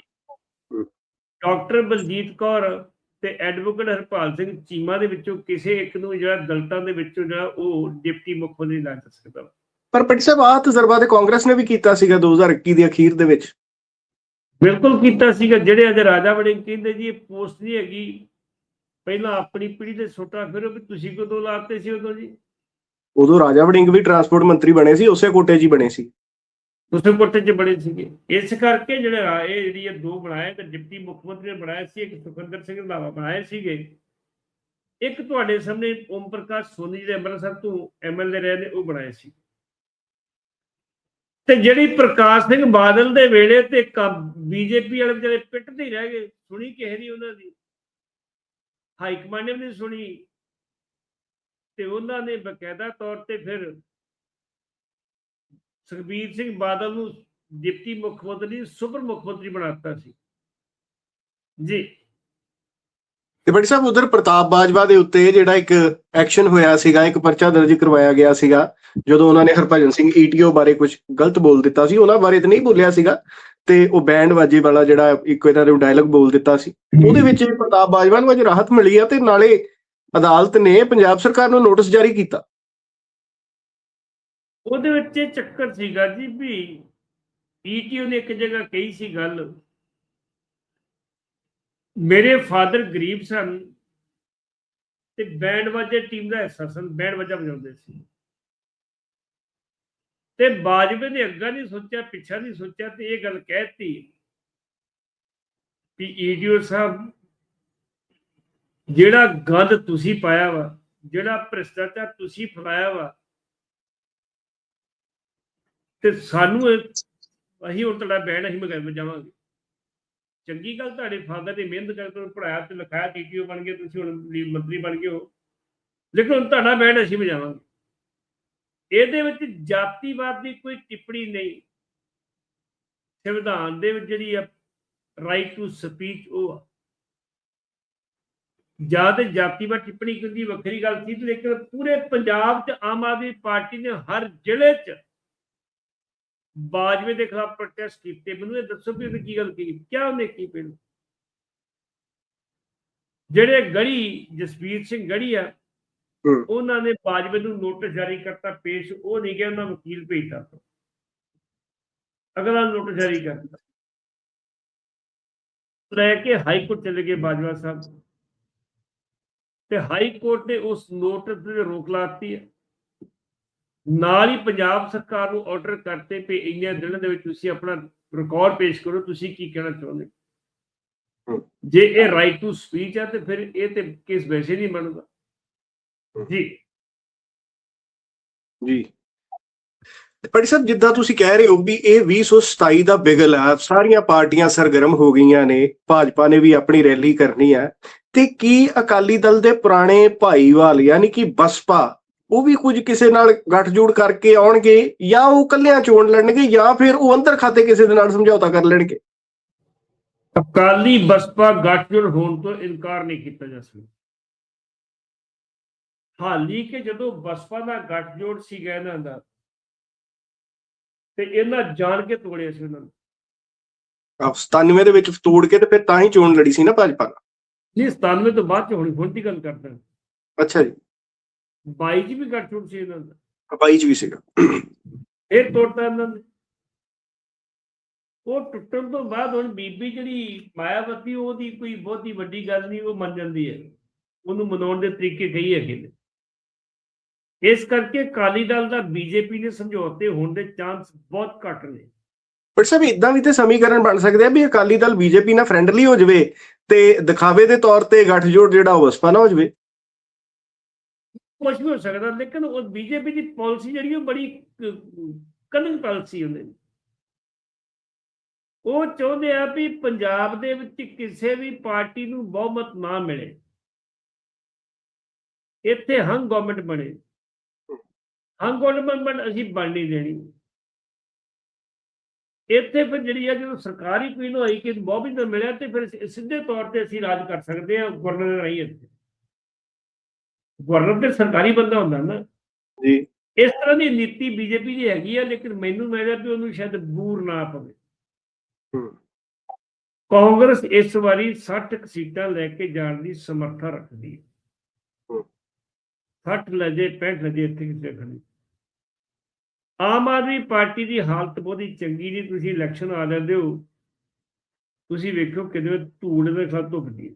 [SPEAKER 2] ਡਾਕਟਰ ਬਲਜੀਤ ਕੌਰ ਤੇ ਐਡਵੋਕੇਟ ਹਰਪਾਲ ਸਿੰਘ ਚੀਮਾ ਦੇ ਵਿੱਚੋਂ ਕਿਸੇ ਇੱਕ ਨੂੰ ਜਿਹੜਾ ਦਲਤਾਂ ਦੇ ਵਿੱਚੋਂ ਜਿਹੜਾ ਉਹ ਡਿਪਟੀ ਮੁੱਖ ਮੰਤਰੀ ਲਾ ਸਕਦਾ।
[SPEAKER 1] ਪਰ ਪਟ ਸਾਹਿਬ ਆਹ ਤਜਰਬਾ ਤੇ ਕਾਂਗਰਸ ਨੇ ਵੀ ਕੀਤਾ ਸੀਗਾ 2021 ਦੇ ਅਖੀਰ ਦੇ ਵਿੱਚ।
[SPEAKER 2] ਬਿਲਕੁਲ ਕੀਤਾ ਸੀਗਾ ਜਿਹੜੇ ਅਜੇ ਰਾਜਾ ਵੜਿੰਗ ਕਹਿੰਦੇ ਜੀ ਇਹ ਪੋਸਟ ਨਹੀਂ ਹੈਗੀ। ਪਹਿਲਾਂ ਆਪਣੀ ਪੀੜ੍ਹੀ ਦੇ ਛੋਟਾ ਫਿਰ ਵੀ ਤੁਸੀਂ ਕਦੋਂ ਲਾਤੇ ਸੀ ਉਦੋਂ ਜੀ?
[SPEAKER 1] ਉਦੋਂ ਰਾਜਾ ਵੜਿੰਗ ਵੀ ਟਰਾਂਸਪੋਰਟ ਮੰਤਰੀ ਬਣੇ ਸੀ ਉਸੇ ਕੋਟੇ 'ਚ ਹੀ ਬਣੇ ਸੀ।
[SPEAKER 2] ਤੁਸੀਂ ਕੋਟੇ 'ਚ ਬੜੇ ਸੀਗੇ। ਇਸ ਕਰਕੇ ਜਿਹੜੇ ਇਹ ਜਿਹੜੀ ਇਹ ਦੋ ਬਣਾਏ ਤੇ ਡਿਪਟੀ ਮੁੱਖ ਮੰਤਰੀ ਨੇ ਬਣਾਇਆ ਸੀ ਇੱਕ ਸੁਖਵਿੰਦਰ ਸਿੰਘ ਰੰਧਾਵਾ ਬਣਾਏ ਸੀਗੇ। ਇੱਕ ਤੁਹਾਡੇ ਸਾਹਮਣੇ ਓਮ ਪ੍ਰਕਾਸ਼ ਸੋਨੀ ਜਿਹੜੇ ਅੰਮ੍ਰਿਤਸਰ ਤੋਂ ਐਮਐਲਏ ਰਹੇ ਨੇ ਉਹ ਬਣਾਏ ਸੀ। ਤੇ ਜਿਹੜੀ ਪ੍ਰਕਾਸ਼ ਸਿੰਘ ਬਾਦਲ ਦੇ ਵੇਲੇ ਤੇ ਬੀਜੇਪੀ ਵਾਲੇ ਵਿਚਾਰੇ ਪਿੱਟਦੇ ਹੀ ਰਹਿ ਗਏ, ਸੁਣੀ ਕਿਸੇ ਦੀ ਉਹਨਾਂ ਦੀ? ਹਾਈ ਕਮਾਂਡ ਨੇ ਵੀ ਨਹੀਂ ਸੁਣੀ। ਤੇ ਉਹਨਾਂ ਨੇ ਬਕਾਇਦਾ ਤੌਰ ਤੇ ਫਿਰ ਸੁਖਬੀਰ ਸਿੰਘ ਬਾਦਲ ਨੂੰ ਡਿਪਟੀ ਮੁੱਖ ਮੰਤਰੀ, ਸੁਪਰ ਮੁੱਖ ਮੰਤਰੀ ਬਣਾਤਾ ਸੀ। ਜੀ।
[SPEAKER 1] ਤੇ ਬਟ ਸਾਹਿਬ ਉਧਰ ਪ੍ਰਤਾਪ ਬਾਜਵਾ ਦੇ ਉੱਤੇ ਜਿਹੜਾ ਇੱਕ ਐਕਸ਼ਨ ਹੋਇਆ ਸੀਗਾ, ਇੱਕ ਪਰਚਾ ਦਰਜ ਕਰਵਾਇਆ ਗਿਆ ਸੀਗਾ, ਜਦੋਂ ਉਹਨਾਂ ਨੇ ਹਰਭਜਨ ਸਿੰਘ ਈਟੀਓ ਬਾਰੇ ਕੁਝ ਗਲਤ ਬੋਲ ਦਿੱਤਾ ਸੀ, ਉਹਨਾਂ ਬਾਰੇ ਤਾਂ ਨਹੀਂ ਬੋਲਿਆ ਸੀਗਾ, ਤੇ ਉਹ ਬੈਂਡ ਵਾਜੇ ਵਾਲਾ ਜਿਹੜਾ ਇੱਕ ਇਹਨਾਂ ਨੇ ਡਾਇਲੌਗ ਬੋਲ ਦਿੱਤਾ ਸੀ। ਉਹਦੇ ਵਿੱਚ ਪ੍ਰਤਾਪ ਬਾਜਵਾ ਨੂੰ ਅੱਜ ਰਾਹਤ ਮਿਲੀ ਆ ਤੇ ਨਾਲੇ ਅਦਾਲਤ ਨੇ ਪੰਜਾਬ ਸਰਕਾਰ ਨੂੰ ਨੋਟਿਸ ਜਾਰੀ ਕੀਤਾ।
[SPEAKER 2] ਉਹਦੇ ਵਿੱਚ ਚੱਕਰ ਸੀਗਾ ਜੀ ਵੀ ਈਟੀਓ ਨੇ ਇੱਕ ਜਗ੍ਹਾ ਕਹੀ ਸੀ ਗੱਲ ਮੇਰੇ ਫਾਦਰ ਗਰੀਬ ਸਨ ਤੇ ਬੈਂਡ ਵਾਜੇ ਟੀਮ ਦਾ ਹਿੱਸਾ ਸਨ, ਬੈਂਡ ਵਾਜਾ ਵਜਾਉਂਦੇ ਸੀ। ਤੇ ਬਾਜਵੇ ਨੇ ਅੱਗਾ ਨਹੀਂ ਸੋਚਿਆ, ਪਿੱਛਾ ਨਹੀਂ ਸੋਚਿਆ ਤੇ ਇਹ ਗੱਲ ਕਹਿਤੀ ਵੀ ਈਡੀਓ ਸਾਹਿਬ, ਜਿਹੜਾ ਗੰਦ ਤੁਸੀਂ ਪਾਇਆ ਵਾ, ਜਿਹੜਾ ਭ੍ਰਿਸ਼ਟਾਚਾਰ ਤੁਸੀਂ ਫੈਲਾਇਆ ਵਾ, ਤੇ ਸਾਨੂੰ ਅਸੀਂ ਹੁਣ ਤੁਹਾਡਾ ਬੈਨ ਅਸੀਂ ਮਗਰ ਜਾਵਾਂਗੇ। ਚੰਗੀ ਗੱਲ ਤੁਹਾਡੇ ਫਾਦਰ ਨੇ ਮਿਹਨਤ ਕਰਕੇ ਪੜਾਇਆ ਤੇ ਲਿਖਾਇਆ ਟੀਟੀਓ ਬਣ ਗਏ, ਤੁਸੀਂ ਹੁਣ ਮੰਤਰੀ ਬਣ ਗਏ ਹੋ। ਲੇਕਿਨ ਹੁਣ ਤੁਹਾਡਾ ਬੈਨ ਅਸੀਂ ਵਜਾਵਾਂਗੇ। ਇਹਦੇ ਵਿੱਚ ਜਾਤੀਵਾਦ ਦੀ ਕੋਈ ਟਿੱਪਣੀ ਨਹੀਂ। ਸੰਵਿਧਾਨ ਦੇ ਵਿੱਚ ਜਿਹੜੀ ਆ ਰਾਈਟ ਟੂ ਸਪੀਚ ਉਹ ਆ। ਜਾਂ ਤੇ ਜਾਤੀਵਾਦ ਟਿੱਪਣੀ ਕੀਤੀ ਵੱਖਰੀ ਗੱਲ ਸੀ, ਲੇਕਿਨ ਪੂਰੇ ਪੰਜਾਬ 'ਚ ਆਮ ਆਦਮੀ ਪਾਰਟੀ ਨੇ ਹਰ ਜ਼ਿਲ੍ਹੇ 'ਚ ਬਾਜਵੇ ਦੇ ਖਿਲਾਫ ਪ੍ਰੋਟੈਸਟ ਕੀਤੇ ਮੈਨੂੰ ਇਹ ਦੱਸੋ ਵੀ ਉਹਨੇ ਕੀ ਗੱਲ ਕੀਤੀ ਕਿਆ ਉਹਨੇ ਕੀ ਪਹਿਲਾਂ ਜਿਹੜੇ ਗੜੀ ਜਸਵੀਰ ਸਿੰਘ ਗੜੀ ਆ। ਉਹਨਾਂ ਨੇ ਬਾਜਵੇ ਨੂੰ ਨੋਟਿਸ ਜਾਰੀ ਕਰਤਾ ਪੇਸ਼ ਉਹ ਨਹੀਂ ਗਿਆ ਉਹਨਾਂ ਵਕੀਲ ਭੇਜਤਾ। ਅਗਲਾ ਨੋਟਿਸ ਜਾਰੀ ਕਰਤਾ। ਲੈ ਕੇ ਹਾਈ ਕੋਰਟ ਚਲੇ ਗਏ ਬਾਜਵਾ ਸਾਹਿਬ। ਤੇ ਹਾਈ ਕੋਰਟ ਨੇ ਉਸ ਨੋਟਿਸ ਤੇ ਰੋਕ ਲਾਤੀ ਹੈ। ਨਾਲ ਹੀ ਪੰਜਾਬ ਸਰਕਾਰ ਨੂੰ ਆਰਡਰ ਕਰਤੇ ਵੀ ਇੰਨੇ ਦਿਨਾਂ ਦੇ ਵਿੱਚ ਤੁਸੀਂ ਆਪਣਾ ਰਿਕਾਰਡ ਪੇਸ਼ ਕਰੋ ਤੁਸੀਂ ਕੀ ਕਹਿਣਾ ਚਾਹੁੰਦੇ। ਜੇ ਇਹ ਰਾਈਟ ਟੂ ਸਪੀਚ ਹੈ ਤੇ ਫਿਰ ਇਹ ਤੇ ਕੇਸ ਵੈਸੇ ਨਹੀਂ ਬਣਦਾ। ਜੀ
[SPEAKER 1] ਜੀ ਪੜੀ ਸਾਹਿਬ ਜਿੱਦਾਂ ਤੁਸੀਂ ਕਹਿ ਰਹੇ ਹੋ ਵੀ ਇਹ 2027 ਦਾ ਬਿਗਲ ਹੈ ਸਾਰੀਆਂ ਪਾਰਟੀਆਂ ਸਰਗਰਮ ਹੋ ਗਈਆਂ ਨੇ ਭਾਜਪਾ ਨੇ ਵੀ ਆਪਣੀ ਰੈਲੀ ਕਰਨੀ ਹੈ ਤੇ ਕੀ ਅਕਾਲੀ ਦਲ ਦੇ ਪੁਰਾਣੇ ਭਾਈਵਾਲ ਯਾਨੀ ਕਿ ਬਸਪਾ ਉਹ ਵੀ ਕੁਝ ਕਿਸੇ ਨਾਲ ਗੱਠਜੋੜ ਕਰਕੇ ਆਉਣਗੇ ਜਾਂ ਉਹ ਕੱਲਿਆਂ ਚੋਣ ਲੜਨਗੇ ਜਾਂ ਫਿਰ ਉਹ ਅੰਦਰ ਖਾਤੇ ਕਿਸੇ ਦੇ ਨਾਲ ਸਮਝੌਤਾ ਕਰ ਲੈਣਗੇ।
[SPEAKER 2] ਅਕਾਲੀ ਬਸਪਾ ਗੱਠਜੋੜ ਹੋਣ ਤੋਂ ਇਨਕਾਰ ਨਹੀਂ ਕੀਤਾ ਜਾ ਸਕਦਾ। ਹਾਲੀ ਕਿ ਜਦੋਂ ਬਸਪਾ ਦਾ ਗੱਠਜੋੜ ਸੀਗਾ ਇਹਨਾਂ ਦਾ ਤੇ ਇਹਨਾਂ ਜਾਣ ਕੇ ਤੋੜਿਆ ਸੀ ਉਹਨਾਂ ਨੂੰ।
[SPEAKER 1] ਆਹ 97 ਦੇ ਵਿੱਚ ਤੋੜ ਕੇ ਤੇ ਫਿਰ ਤਾਂ ਹੀ ਚੋਣ ਲੜੀ ਸੀ ਨਾ ਭਾਜਪਾ ਨਾਲ।
[SPEAKER 2] ਨਹੀਂ 97 ਤੋਂ ਬਾਅਦ ਚ ਹੁਣ ਹੁਣ ਦੀ ਗੱਲ ਕਰਦਾ।
[SPEAKER 1] ਅੱਛਾ ਜੀ।
[SPEAKER 2] 22 ਚ ਵੀ ਗੱਠਜੋੜ ਸੀ ਇਹਨਾਂ ਦਾ।
[SPEAKER 1] ਬਾਈ ਚ ਵੀ ਸੀਗਾ।
[SPEAKER 2] ਇਹ ਤੋੜਤਾ ਇਹਨਾਂ ਨੇ। ਉਹ ਟੁੱਟਣ ਤੋਂ ਬਾਅਦ ਹੁਣ ਬੀਬੀ ਜਿਹੜੀ ਮਾਇਆਵਤੀ ਉਹਦੀ ਕੋਈ ਬਹੁਤੀ ਵੱਡੀ ਗੱਲ ਨਹੀਂ ਉਹ ਮੰਨ ਜਾਂਦੀ ਹੈ। ਉਹਨੂੰ ਮਨਾਉਣ ਦੇ ਤਰੀਕੇ ਕਈ ਹੈਗੇ ਨੇ। ਇਸ ਕਰਕੇ ਅਕਾਲੀ ਦਲ ਦਾ ਬੀਜੇਪੀ ਨੇ ਸਮਝੌਤੇ ਹੋਣ ਦੇ ਚਾਂਸ ਬਹੁਤ ਘੱਟ ਨੇ।
[SPEAKER 1] ਪਰ ਸਭ ਇਦਾਂ ਵੀ ਤੇ ਸਮੀਕਰਨ ਬਣ ਸਕਦੇ ਆ ਵੀ ਅਕਾਲੀ ਦਲ ਬੀਜੇਪੀ ਨਾਲ ਫ੍ਰੈਂਡਲੀ ਹੋ ਜਾਵੇ ਤੇ ਦਿਖਾਵੇ ਦੇ ਤੌਰ ਤੇ ਗੱਠਜੋੜ ਜਿਹੜਾ ਉਹ ਬਸਪਾ ਨਾਲ ਹੋ ਜਾਵੇ।
[SPEAKER 2] ਕੁਝ ਵੀ ਹੋ ਸਕਦਾ, ਲੇਕਿਨ ਉਹ ਬੀਜੇਪੀ ਦੀ ਪਾਲਿਸੀ ਜਿਹੜੀ ਉਹ ਬੜੀ ਕਨਿੰਗ ਪਾਲਿਸੀ ਹੁੰਦੀ ਹੈ ਉਹ ਚਾਹੁੰਦੇ ਆ ਵੀ ਪੰਜਾਬ ਦੇ ਵਿੱਚ ਕਿਸੇ ਵੀ ਪਾਰਟੀ ਨੂੰ ਬਹੁਮਤ ਨਾ ਮਿਲੇ। ਇੱਥੇ ਹੰਗ ਗਵਰਨਮੈਂਟ ਬਣੇ। ਹੰਗ ਗਵਰਨਮੈਂਟ ਅਸੀਂ ਬਣ ਨਹੀਂ ਦੇਣੀ। ਇੱਥੇ ਫਿਰ ਜਿਹੜੀ ਆ, ਜਦੋਂ ਸਰਕਾਰੀ ਪੀਣ ਨਾ ਹੋਈ ਕਿ ਬਹੁਮਤ ਮਿਲਿਆ ਤੇ ਫਿਰ ਸਿੱਧੇ ਤੌਰ ਤੇ ਅਸੀਂ ਰਾਜ ਕਰ ਸਕਦੇ ਹਾਂ, ਗਵਰਨਰ ਰਹੀ ਇੱਥੇ। ਗਵਰਨਰ ਤੇ ਸਰਕਾਰੀ ਬੰਦਾ ਹੁੰਦਾ ਨਾ।
[SPEAKER 1] ਜੀ।
[SPEAKER 2] ਇਸ ਤਰ੍ਹਾਂ ਦੀ ਨੀਤੀ ਬੀਜੇਪੀ ਦੀ ਹੈਗੀ ਆ ਲੇਕਿਨ ਮੈਨੂੰ ਲੱਗਦਾ ਵੀ ਉਹਨੂੰ ਸ਼ਾਇਦ ਬੂਰ ਨਾ ਪਵੇ। ਕਾਂਗਰਸ ਇਸ ਵਾਰੀ 60 ਕੁ ਸੀਟਾਂ ਲੈ ਕੇ ਜਾਣ ਦੀ ਸਮਰੱਥਾ ਰੱਖਦੀ ਹੈ।
[SPEAKER 1] ਹੂੰ।
[SPEAKER 2] 60 ਲਜੇ 65 ਲਜੇ ਇੱਥੇ ਕਿਸੇ ਖੜੀ। ਆਮ ਆਦਮੀ ਪਾਰਟੀ ਦੀ ਹਾਲਤ ਬਹੁਤੀ ਚੰਗੀ ਨਹੀਂ ਤੁਸੀਂ ਇਲੈਕਸ਼ਨ ਆ ਜਾਂਦੇ ਹੋ। ਤੁਸੀਂ ਵੇਖੋ ਕਿਤੇ ਧੂੜ ਦੇ ਖਾ ਧੁੱਪਦੀ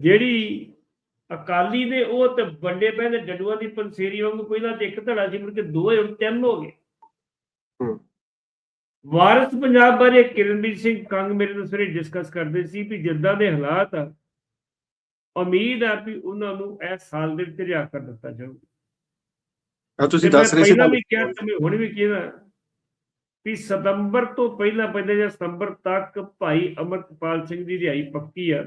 [SPEAKER 2] ਜਿਹੜੀ ਅਕਾਲੀ ਨੇ ਉਹ ਤੇ ਵੱਡੇ ਪਹਿਲੇ ਜੱਡੂਆਂ ਦੀ ਪੰਸੇਰੀ ਵਾਂਗੂ ਪਹਿਲਾਂ ਤੇ ਇੱਕ ਧੜਾ ਸੀ ਮੁੜ ਕੇ ਦੋ ਹੁਣ ਤਿੰਨ ਹੋ ਗਏ। ਵਾਰਿਸ ਪੰਜਾਬ ਬਾਰੇ ਕਿਰਨਵੀਰ ਸਿੰਘ ਕੰਗ ਮੇਰੇ ਨਾਲ ਸਵੇਰੇ ਡਿਸਕਸ ਕਰਦੇ ਸੀ ਵੀ ਜਿੱਦਾਂ ਦੇ ਹਾਲਾਤ ਆ ਉਮੀਦ ਆ ਵੀ ਉਹਨਾਂ ਨੂੰ ਇਸ ਸਾਲ ਦੇ ਵਿੱਚ ਰਿਹਾ ਕਰ ਦਿੱਤਾ ਜਾਊਗਾ।
[SPEAKER 1] ਆ ਤੁਸੀਂ ਦੱਸ ਰਹੇ ਸੀ
[SPEAKER 2] ਪਹਿਲਾਂ ਵੀ ਕਿਹਾ ਤੇ ਹੁਣ ਵੀ ਕਿਹਾ ਵੀ ਸਤੰਬਰ ਤੋਂ ਪਹਿਲਾਂ ਪਹਿਲਾਂ ਜਾਂ ਸਤੰਬਰ ਤੱਕ ਭਾਈ ਅਮਰਪਾਲ ਸਿੰਘ ਦੀ ਰਿਹਾਈ ਪੱਕੀ ਆ।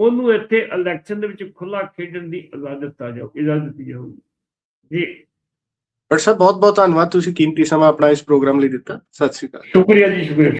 [SPEAKER 2] ਉਹਨੂੰ ਇੱਥੇ ਇਲੈਕਸ਼ਨ ਦੇ ਵਿੱਚ ਖੁੱਲਾ ਖੇਡਣ ਦੀ ਇਜਾਜ਼ਤ ਦਿੱਤਾ ਜਾਓ ਇਜਾਜ਼ਤ ਦਿੱਤੀ ਜਾਊਗੀ। ਜੀ।
[SPEAKER 1] ਪਰ ਸਰ ਬਹੁਤ ਬਹੁਤ ਧੰਨਵਾਦ ਤੁਸੀਂ ਕੀਮਤੀ ਸਮਾਂ ਆਪਣਾ ਇਸ ਪ੍ਰੋਗਰਾਮ ਲਈ ਦਿੱਤਾ। ਸਤਿ ਸ਼੍ਰੀ ਅਕਾਲ।
[SPEAKER 2] ਸ਼ੁਕਰੀਆ ਜੀ ਸ਼ੁਕਰੀਆ।